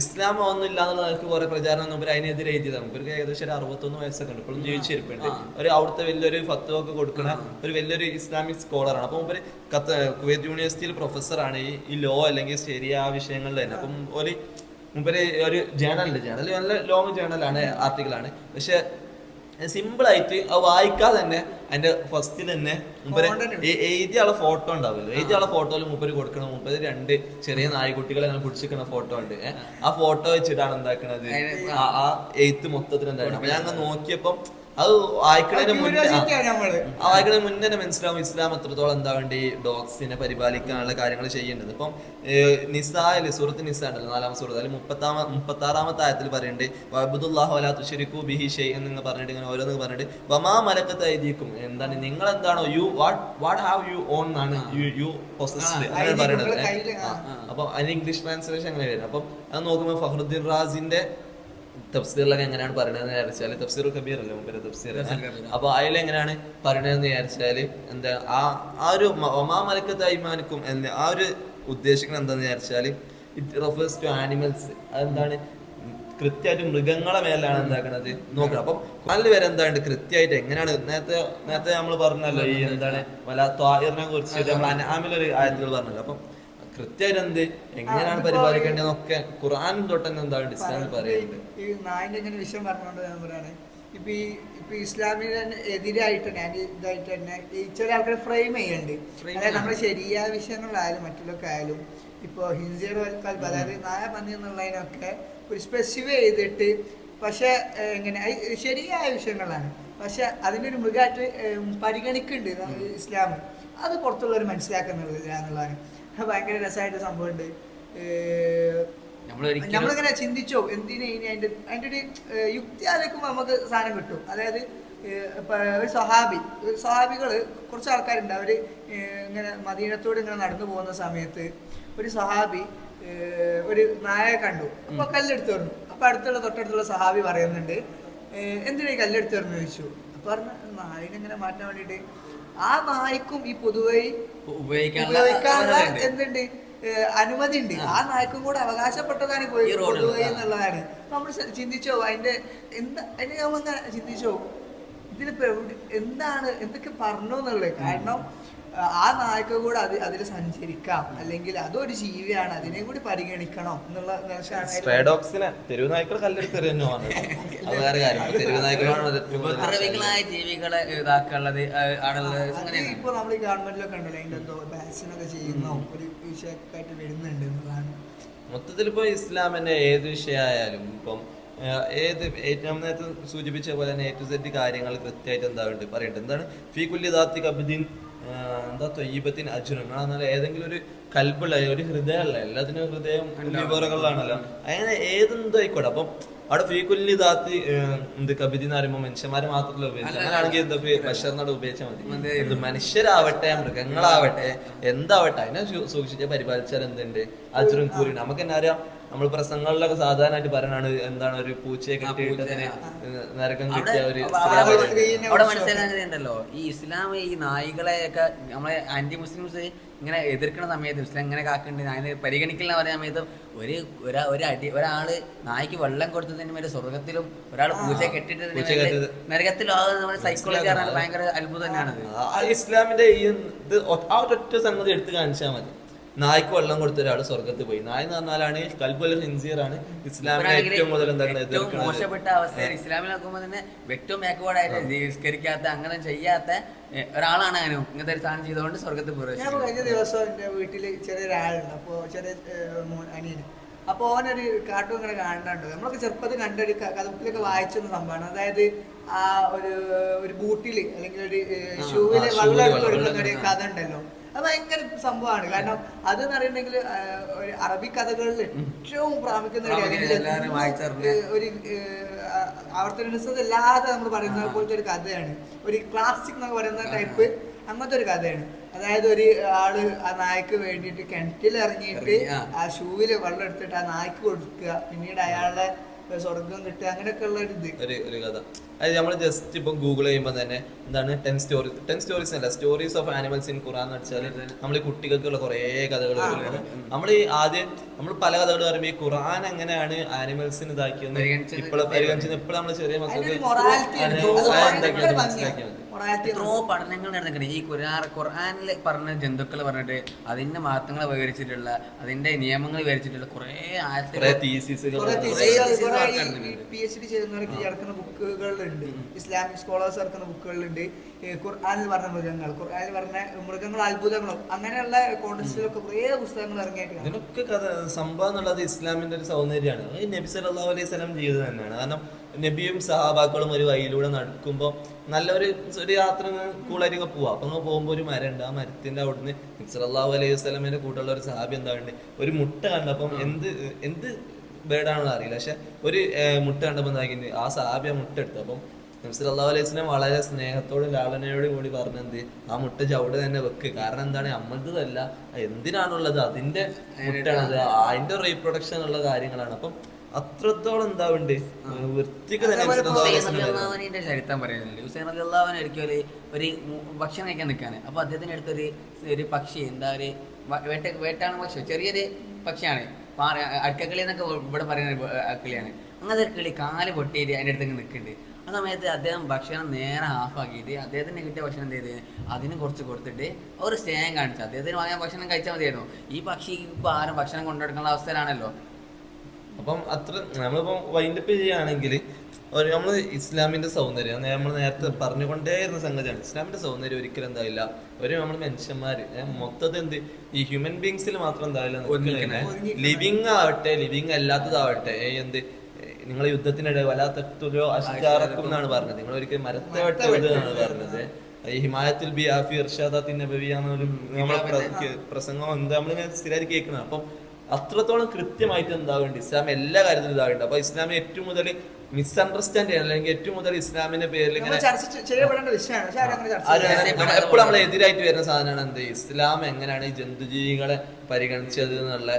ഇസ്ലാം ഒന്നും ഇല്ല എന്നുള്ള നിലയ്ക്ക് കുറെ പ്രചാരണം ഒന്നും അതിനെതിരെ എഴുതിയതാണ്. മൂപ്പർക്ക് ഏകദേശം ഒരു അറുപത്തൊന്ന് വയസ്സൊക്കെ ഉണ്ട്. ഇപ്പോഴും ജീവിച്ചിരിപ്പുണ്ട് ഒരു അവിടുത്തെ വലിയൊരു ഫത്വ ഒക്കെ കൊടുക്കുന്ന ഒരു വലിയൊരു ഇസ്ലാമിക് സ്കോളറാണ് അപ്പൊ മൂപ്പര് കത്ത് കുവൈത്ത് യൂണിവേഴ്സിറ്റിയിൽ പ്രൊഫസറാണ് ഈ ഈ ലോ അല്ലെങ്കിൽ ശരി ആ വിഷയങ്ങളിൽ തന്നെ. അപ്പം ഒരു മുമ്പര് ഒരു ജേണലുണ്ട് ജേണൽ നല്ല ലോങ് ജേണലാണ് ആർട്ടിക്കിളാണ് പക്ഷെ സിമ്പിൾ ആയിട്ട് അത് വായിക്കാതെ തന്നെ അതിന്റെ ഫസ്റ്റിൽ തന്നെ മുമ്പര് Content ഉണ്ട്. എഴുതിയ ആളെ ഫോട്ടോ ഉണ്ടാവില്ല? എഴുതിയ ആളെ ഫോട്ടോയിൽ മുപ്പര് കൊടുക്കണം. മുമ്പേ രണ്ട് ചെറിയ നായ്ക്കുട്ടികളെ അങ്ങനെ പിടിച്ചിരിക്കുന്ന ഫോട്ടോ ഉണ്ട്. ആ ഫോട്ടോ വെച്ചിട്ടാണ് എന്താക്കണത്? ആ എഴുത്ത് മൊത്തത്തിൽ എന്താ അപ്പൊ ഞാൻ നോക്കിയപ്പം അത് വായിക്കുന്നതിന് മുന്നേ ആ, വായിക്കണതിന് മുന്നേ തന്നെ മനസ്സിലാവും ഇസ്ലാം എത്രത്തോളം എന്താ വേണ്ടി ഡോഗ്സിനെ പരിപാലിക്കാനുള്ള കാര്യങ്ങൾ ചെയ്യേണ്ടത് ഇപ്പം നിസായിൽ സുഹൃത്ത് നിസ ഉണ്ടല്ലോ നാലാം സുഹൃത്ത് അതിൽ മുപ്പത്താമ മുപ്പത്താറാമത്തെ ആയത്തിൽ പറയുന്നുണ്ട് വബുദുല്ലാഹു അലാ തുഷരിക്കു ബിഹി ഷെയ് എന്ന് പറഞ്ഞിട്ട് ഇങ്ങനെ ഓരോന്ന് പറഞ്ഞിട്ട് വമാ മലക്കത്ത് എഴുതിക്കും എന്താണ് നിങ്ങൾ എന്താണോ you what what have you own എന്നാണ് യു യു പൊസസ്ഡ് അങ്ങനെ. ആ. അപ്പൊ അതിന് ഇംഗ്ലീഷ് ട്രാൻസ്ലേഷൻ അങ്ങനെ വരുന്നത് അപ്പം അത് നോക്കുമ്പോൾ ഫഹ്റുദ്ദീൻ റാസിന്റെ തഫ്സീറിലൊക്കെ എങ്ങനെയാണ് പറയണതെന്ന് വിചാരിച്ചാൽ തഫ്സീർ കബീർ അല്ലേ മുമ്പേ തഫ്സീർ? അപ്പൊ അതിൽ എങ്ങനെയാണ് പറയണതെന്ന് വിചാരിച്ചാൽ എന്താ ആ ആ ഒരു ഒമാ മലക്കത്ത് അയ്മാനിക്കും എന്ന് ആ ഒരു ഉദ്ദേശിക്കുന്നത് എന്താന്ന് വിചാരിച്ചാൽ ഇറ്റ് റെഫേഴ്സ് ടു ആനിമൽസ് അതെന്താണ്? കൃത്യമായിട്ട് മൃഗങ്ങളെ മേലാണ് എന്താക്കണത്? നോക്കണം. അപ്പം അതിൽ വരെ എന്താണ് കൃത്യമായിട്ട് എങ്ങനെയാണ്? നേരത്തെ നേരത്തെ നമ്മൾ പറഞ്ഞല്ലോ ഈ എന്താണ്? വല ത്വാഹിറിനെ കുറിച്ച് നമ്മൾ അനാമിലൊരു ആയത്തുകൾ പറഞ്ഞല്ലോ. അപ്പം കൃത്യമായിട്ട് എന്ത് എങ്ങനെയാണ് പരിപാലിക്കേണ്ടതെന്നൊക്കെ ഖുർആൻ തൊട്ട് തന്നെ എന്താണ് ഇസ്ലാമിൽ പറയുന്നത്? ഈ നായിന്റെ ഇങ്ങനെ വിഷയം പറഞ്ഞുകൊണ്ട് ഞാൻ പറയാണ്. ഇപ്പൊ ഈ ഇപ്പൊ ഇസ്ലാമിന് എതിരായിട്ട് തന്നെ ഇതായിട്ട് തന്നെ ഈ ചില ആൾക്കാർ ഫ്രെയിം ചെയ്യുന്നുണ്ട്. അതായത് നമ്മുടെ. ശരിയായ വിഷയങ്ങളായാലും മറ്റുള്ളൊക്കെ ആയാലും ഇപ്പൊ ഹിന്ദിയുടെ വൽക്കാൽ അതായത് നായ പന്നി എന്നുള്ളതിനൊക്കെ ഒരു സ്പെസിഫൈ ചെയ്തിട്ട് പക്ഷെ എങ്ങനെ ശരിയായ വിഷയങ്ങളാണ്. പക്ഷെ അതിനൊരു മൃഗമായിട്ട് ഏഹ്, പരിഗണിക്കുന്നുണ്ട് ഇസ്ലാം. അത് പുറത്തുള്ളവർ മനസ്സിലാക്കുന്നുള്ളത് എന്നുള്ളതാണ് ഭയങ്കര രസമായിട്ട് സംഭവമുണ്ട്. നമ്മളിങ്ങനെ ചിന്തിച്ചോ എന്തിനാ ഇനി അതിന്റെ അതിന്റെ ഒരു യുക്തി ആലോചിക്കുമ്പോൾ നമുക്ക് സാധനം കിട്ടും. അതായത് ഒരു സ്വഹാബി ഒരു സ്വഹാബികൾ കുറച്ച് ആൾക്കാരുണ്ട്. അവർ ഇങ്ങനെ മദീനത്തോട് ഇങ്ങനെ നടന്നു പോകുന്ന സമയത്ത് ഒരു സ്വഹാബി ഒരു നായയെ കണ്ടു. അപ്പൊ കല്ലെടുത്ത് പറഞ്ഞു അപ്പൊ അടുത്തുള്ള തൊട്ടടുത്തുള്ള സഹാബി പറയുന്നുണ്ട് എന്തിനാ ഈ കല്ലെടുത്ത് പറഞ്ഞു ചോദിച്ചു. അപ്പൊ പറഞ്ഞ നായിനെ ഇങ്ങനെ മാറ്റാൻ വേണ്ടിയിട്ട് ആ നായ്ക്കും ഈ പൊതുവഴി ഉപയോഗിക്കാനുള്ള. എന്തുണ്ട്? അനുമതി ഉണ്ട് ആ. നായ്ക്കും കൂടെ അവകാശപ്പെട്ടതാണ് ഈ എന്നുള്ളതാണ്. നമ്മൾ ചിന്തിച്ചോ അതിന്റെ എന്താ അതിന് നമ്മൾ ചിന്തിച്ചോ? ഇതിലിപ്പോ എന്താണ് എന്തൊക്കെ പറഞ്ഞു എന്നുള്ളത്? കാരണം ആ, നായ്ക്ക കൂടെ അത് അതിൽ സഞ്ചരിക്കാം. അല്ലെങ്കിൽ അതൊരു ജീവിയാണ്. അതിനെ കൂടി പരിഗണിക്കണം എന്നുള്ള തെരുവ് നായ്ക്കൾ കല്ലെടുത്ത് ഏറ്റവും ഉപദ്രവികളായ ജീവികളെ ഇതാക്കാനുള്ളത് ഇപ്പൊ നമ്മൾ ഈ ഗവൺമെന്റിലൊക്കെ ഉണ്ടല്ലോ അതിന്റെ എന്തോ ബാച്ചിനൊക്കെ ചെയ്യുന്ന. ഒരു വിഷയമൊക്കെ ആയിട്ട് വരുന്നുണ്ട് എന്നുള്ളതാണ്. മൊത്തത്തിൽ ഇപ്പൊ ഇസ്ലാമിന്റെ ഏത് വിഷയമായാലും ഇപ്പം ഏത് ഏറ്റവും നേരത്തെ സൂചിപ്പിച്ച പോലെ തന്നെ എ ടു സെറ്റ് കാര്യങ്ങൾ കൃത്യമായിട്ട് എന്താ പറയുന്നുണ്ട് എന്താണ്? ഫീ കുല്ലി ദാത്തി കബിദിൻ എന്താ തൊയ്യബത്തിൻ അജുനം എന്നാൽ ഏതെങ്കിലും ഒരു കൽബുള്ള ഒരു ഹൃദയമല്ല എല്ലാത്തിനും ഹൃദയം വിവരങ്ങളിലാണല്ലോ അങ്ങനെ ഏതെന്തോ ആയിക്കോട്ടെ അപ്പം അവിടെ ഫീക്കുല്ലി ഇതാത്തി എന്ത് കബിതി എന്ന് പറയുമ്പോൾ മനുഷ്യന്മാര് മാത്രമല്ല ഉപയോഗിച്ചത്? അങ്ങനെയാണെങ്കിൽ എന്താ ബഷറിനോട് ഉപയോഗിച്ചാൽ മതി. എന്ത് മനുഷ്യരാവട്ടെ മൃഗങ്ങളാവട്ടെ എന്താവട്ടെ അതിനെ സൂക്ഷിച്ച് പരിപാലിച്ചാൽ എന്തുണ്ട് അച്ഛനും കൂറിന് നമുക്ക് തന്നെ അറിയാം നമ്മൾ പ്രസംഗങ്ങളിലൊക്കെ സാധാരണയായിട്ട് പറയണാണ് എന്താണ് ഒരു പൂച്ചയെ കെട്ടിയിട്ട് നരകം കിട്ടിയ ഒരു അവിടെ ഉണ്ടല്ലോ ഈ ഇസ്ലാം ഈ നായികളെയൊക്കെ നമ്മളെ ആന്റി മുസ്ലിംസ് ഇങ്ങനെ എതിർക്കുന്ന സമയത്ത് ഇസ്ലാം ഇങ്ങനെ കാക്കുന്നുണ്ട് അതിന് പരിഗണിക്കുന്ന പറഞ്ഞ സമയത്ത് ഒരു ഒരാ ഒരു അടി ഒരാൾ നായിക്ക് വെള്ളം കൊടുത്തതിന് മേലെ സ്വർഗത്തിലും ഒരാൾ പൂച്ച കെട്ടിട്ടതിന്. നരകത്തിലും ആ നമ്മുടെ സൈക്കോളജി പറഞ്ഞാൽ ഭയങ്കര അത്ഭുതം തന്നെയാണ് ഇസ്ലാമിന്റെ ഈ ഇത് ഒ- ആ ഒരൊറ്റ സംഗതി എടുത്ത് കാണിച്ചാൽ മതി. നായ്ക്ക് വെള്ളം കൊടുത്ത ഒരാൾ സ്വർഗത്ത് പോയി. നായ എന്ന് പറഞ്ഞാലാണ് കൽബുൽ സിൻസിയർ ആണ് ഇസ്ലാമിനെ ഏറ്റവും മുതൽ എന്താണ് മോശപ്പെട്ട അവസ്ഥയിൽ ഇസ്ലാമിൽ നോക്കുമ്പോൾ തന്നെ ഏറ്റവും ബാക്ക്വേർഡായിട്ട് നിസ്കരിക്കാത്ത അങ്ങനെ ചെയ്യാത്ത ഒരാളാണ് അങ്ങനെ ഇങ്ങനത്തെ ഒരു സ്ഥാനം ചെയ്തുകൊണ്ട് സ്വർഗത്ത് ഞാൻ കഴിഞ്ഞ ദിവസം എന്റെ വീട്ടിൽ ചെറിയൊരാളുണ്ട്. അപ്പൊ ചെറിയ അനിയന്. അപ്പൊ ഓനൊരു കാർട്ടൂൺ ഇങ്ങനെ കാണുന്നുണ്ട്. നമ്മളൊക്കെ ചെറുപ്പത്തിൽ കണ്ടൊരു കഥപ്പിലൊക്കെ വായിച്ചെന്ന സംഭവമാണ്. അതായത് ആ ഒരു ഒരു ബൂട്ടിൽ അല്ലെങ്കിൽ ഒരു ഷൂവിൽ വെള്ളം എടുത്ത് കൊടുക്കുന്ന ഒരു കഥ ഉണ്ടല്ലോ. അത് ഭയങ്കര സംഭവമാണ്. കാരണം അത് എന്ന് ഒരു അറബി കഥകളിൽ ഏറ്റവും പ്രാമുഖ്യം നേടിയ. ഒരു ആവർത്തന ഇല്ലാതെ നമ്മൾ പറയുന്ന പോലത്തെ ഒരു കഥയാണ്. ഒരു ക്ലാസിക് എന്നൊക്കെ പറയുന്ന ടൈപ്പ് അങ്ങനത്തെ ഒരു കഥയാണ്. അതായത് ഒരു ആൾ ആ നായ്ക്ക് വേണ്ടിയിട്ട് കിണറ്റിൽ ഇറങ്ങിയിട്ട് ആ. ഷൂവിൽ വെള്ളം എടുത്തിട്ട് ആ നായ്ക്ക് കൊടുക്കുക. പിന്നീട് അയാളുടെ സ്വർഗം കിട്ടുക അങ്ങനെയൊക്കെ ഉള്ള ഒരു ഇത്. ഒരു ഒരു കഥ. അതായത് നമ്മൾ ജസ്റ്റ് ഇപ്പം ഗൂഗിൾ ചെയ്യുമ്പോൾ തന്നെ എന്താണ് ടെൻ സ്റ്റോറീസ് ടെൻ സ്റ്റോറീസ് അല്ല stories of animals in Quran എന്ന് വെച്ചാൽ നമ്മൾ ഈ കുട്ടികൾക്കുള്ള കുറേ കഥകൾ നമ്മൾ ഈ ആദ്യം നമ്മൾ പല കഥകൾ പറയുമ്പോൾ ഈ ഖുറാൻ എങ്ങനെയാണ് ആനിമൽസിന് ഇതാക്കിയെന്ന് ഇപ്പോഴും പരിഗണിച്ചത് ഇപ്പോഴും നമ്മൾ ചെറിയ മക്കൾക്ക് എത്രയോ പഠനങ്ങൾ നടന്നിട്ടുണ്ട്. ഈ ഖുരാൻ ഖുർആാനിൽ പറഞ്ഞ ജന്തുക്കൾ പറഞ്ഞിട്ട് അതിന്റെ മഹത്വങ്ങൾ വിവരിച്ചിട്ടുള്ള അതിന്റെ നിയമങ്ങൾ വിവരിച്ചിട്ടുള്ള കുറേ ആയത്തുകൾ പി എച്ച് ഡി ഇറക്കുന്ന ബുക്കുകളുണ്ട്. ഇസ്ലാമിക് സ്കോളേഴ്സ് ഇറക്കുന്ന ബുക്കുകളുണ്ട്. ഖുർആാനിൽ പറഞ്ഞ മൃഗങ്ങൾ ഖുർആനിൽ പറഞ്ഞ മൃഗങ്ങൾ അത്ഭുതങ്ങളും അങ്ങനെയുള്ള കോൺടെസ്റ്റിലൊക്കെ കുറേ പുസ്തകങ്ങൾ ഇറങ്ങിയിട്ടുണ്ട് ഇതിനൊക്കെ കഥ സംഭവം എന്നുള്ളത് ഇസ്ലാമിന്റെ ഒരു സൗന്ദര്യമാണ്. നബി സല്ലല്ലാഹു അലൈഹി സ്വലം ചെയ്തത് തന്നെയാണ്. കാരണം നബിയും സഹാബാക്കളും ഒരു വഴിയിലൂടെ നടക്കുമ്പോൾ നല്ലൊരു ഒരു യാത്ര കൂളരിക പോവാ. അപ്പൊ അങ്ങ് പോകുമ്പോൾ ഒരു മരം ഉണ്ട് ആ മരത്തിന്റെ അവിടുന്ന് നബി അലൈഹി സ്വലമിന്റെ കൂട്ടുള്ള ഒരു സഹാബി എന്താ വേണ്ടത് ഒരു മുട്ട കണ്ടപ്പം എന്ത് എന്ത് ബേർഡാണെന്ന് അറിയില്ല. പക്ഷെ ഒരു മുട്ട കണ്ടപ്പോൾ എന്താക്കി ആ സാബിയ മുട്ട എടുത്തു. അപ്പം നബി അള്ളാഹു അലൈഹി വസല്ലം വളരെ സ്നേഹത്തോടും ലാളനയോടും കൂടി പറഞ്ഞെന്ത് ആ മുട്ട ചവിട് തന്നെ വെക്ക്. കാരണം എന്താണ്? അമ്മത്തതല്ല എന്തിനാണുള്ളത്? അതിന്റെ മുട്ടാണത്. അതിന്റെ റീപ്രൊഡക്ഷൻ ഉള്ള കാര്യങ്ങളാണ്. അപ്പം അത്രത്തോളം എന്താവുണ്ട്? വൃത്തിക്ക് തന്നെ ചരിത്രം പറയുന്നുണ്ട്. ഹുസൈൻ അലി അള്ളാഹുവിനെ ഒരിക്കൽ ഒരു ഭക്ഷണം കഴിക്കാൻ നിൽക്കാണ്. അപ്പൊ അദ്ദേഹത്തിന് അടുത്തൊരു ഒരു പക്ഷി എന്താ ഒരു വേട്ട വേട്ടാണ് പക്ഷി. ചെറിയൊരു പക്ഷിയാണ്. പാറ അടക്കക്കിളി എന്നൊക്കെ ഇവിടെ പറയുന്ന കളിയാണ് അങ്ങനത്തെ ഒരു കിളി കാൽ പൊട്ടിയിട്ട് അതിന്റെ അടുത്തേക്ക് നിൽക്കുന്നുണ്ട്. ആ സമയത്ത് അദ്ദേഹം ഭക്ഷണം നേരെ ഹാഫാക്കിയിട്ട് അദ്ദേഹത്തിന് കിട്ടിയ ഭക്ഷണം എന്ത് ചെയ്ത്? അതിന് കുറച്ച് കൊടുത്തിട്ട് ഒരു സ്നേഹം കാണിച്ചു. അദ്ദേഹത്തിന് വാങ്ങിയ ഭക്ഷണം കഴിച്ചാൽ മതിയായിരുന്നു. ഈ പക്ഷി ഇപ്പം ആരും ഭക്ഷണം കൊണ്ടുനടക്കുന്ന അവസ്ഥയിലാണല്ലോ. അപ്പം അത്ര നമ്മളിപ്പം വൈൻഡപ്പ് ചെയ്യുകയാണെങ്കിൽ ഒരു നമ്മൾ ഇസ്ലാമിന്റെ സൗന്ദര്യം. നമ്മൾ നേരത്തെ പറഞ്ഞുകൊണ്ടേയിരുന്ന സംഗതിയാണ്. ഇസ്ലാമിന്റെ സൗന്ദര്യം ഒരിക്കലും എന്തായില്ല ഒരു നമ്മൾ മനുഷ്യന്മാര് മൊത്തത്തിൽ എന്ത്? ഈ ഹ്യൂമൻ ബീങ്സിൽ മാത്രം എന്തായാലും ഒതുങ്ങിക്കണേ. ലിവിങ് ആവട്ടെ ലിവിങ് അല്ലാത്തതാവട്ടെ എന്ത്? നിങ്ങൾ യുദ്ധത്തിനിടെ വല്ലാത്തോ അഷ്ടാറക്കും എന്നാണ് പറഞ്ഞത്. നിങ്ങൾ ഒരിക്കലും മരത്തെ വെട്ട എന്നാണ് പറഞ്ഞത്. ഈ ഹിമായത്തിൽ ബി ആഫി ഇർഷാദാത്തിൻ നമ്മളെ പ്രസംഗം എന്താ നമ്മളിങ്ങനെ സ്ഥിരമായിട്ട് കേൾക്കുന്നത് അപ്പം അത്രത്തോളം കൃത്യമായിട്ട് എന്താകുന്നുണ്ട് ഇസ്ലാം എല്ലാ കാര്യത്തിലും ഇതാകുന്നുണ്ട് അപ്പൊ ഇസ്ലാം ഏറ്റവും മുതൽ മിസ്അണ്ടർസ്റ്റാൻഡ് ചെയ്യാൻ അല്ലെങ്കിൽ ഏറ്റവും മുതൽ ഇസ്ലാമിന്റെ പേരിൽ ഇങ്ങനെ എപ്പോഴും നമ്മൾ എതിരായിട്ട് വരുന്ന സാധനമാണ് എന്ത്? ഇസ്ലാം എങ്ങനെയാണ് ഈ ജന്തുജീവികളെ പരിഗണിച്ചത് എന്നുള്ള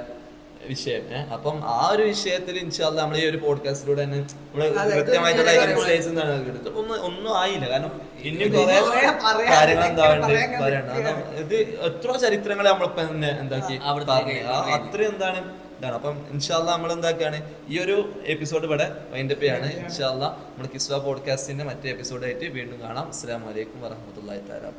വിഷയം. ഏഹ് അപ്പം ആ ഒരു വിഷയത്തിൽ ഇൻഷാല്ല നമ്മൾ ഈ ഒരു പോഡ്കാസ്റ്റിലൂടെ തന്നെ നമ്മൾ കൃത്യമായിട്ടുള്ള ഒന്നും ഒന്നും ആയില്ല. കാരണം ഇനിയും കുറെ കുറേ പറയാൻ കാര്യങ്ങൾ എന്താ പറയാൻ ഇത് എത്ര ചരിത്രങ്ങളെ നമ്മളിപ്പോ എന്താക്കി. അത്രയും എന്താണ് ഇതാണ്. അപ്പം ഇൻഷാല്ല നമ്മൾ എന്താക്കുകയാണ് ഈ ഒരു എപ്പിസോഡ് ഇവിടെ വൈൻഡപ്പ് ചെയ്യാണ്. ഇൻഷാല്ല നമ്മൾ കിസ്വ പോഡ്കാസ്റ്റിന്റെ മറ്റേ എപ്പിസോഡായിട്ട് വീണ്ടും കാണാം. അസ്സാം വലൈക്കും വറഹമത്തല്ലാ താല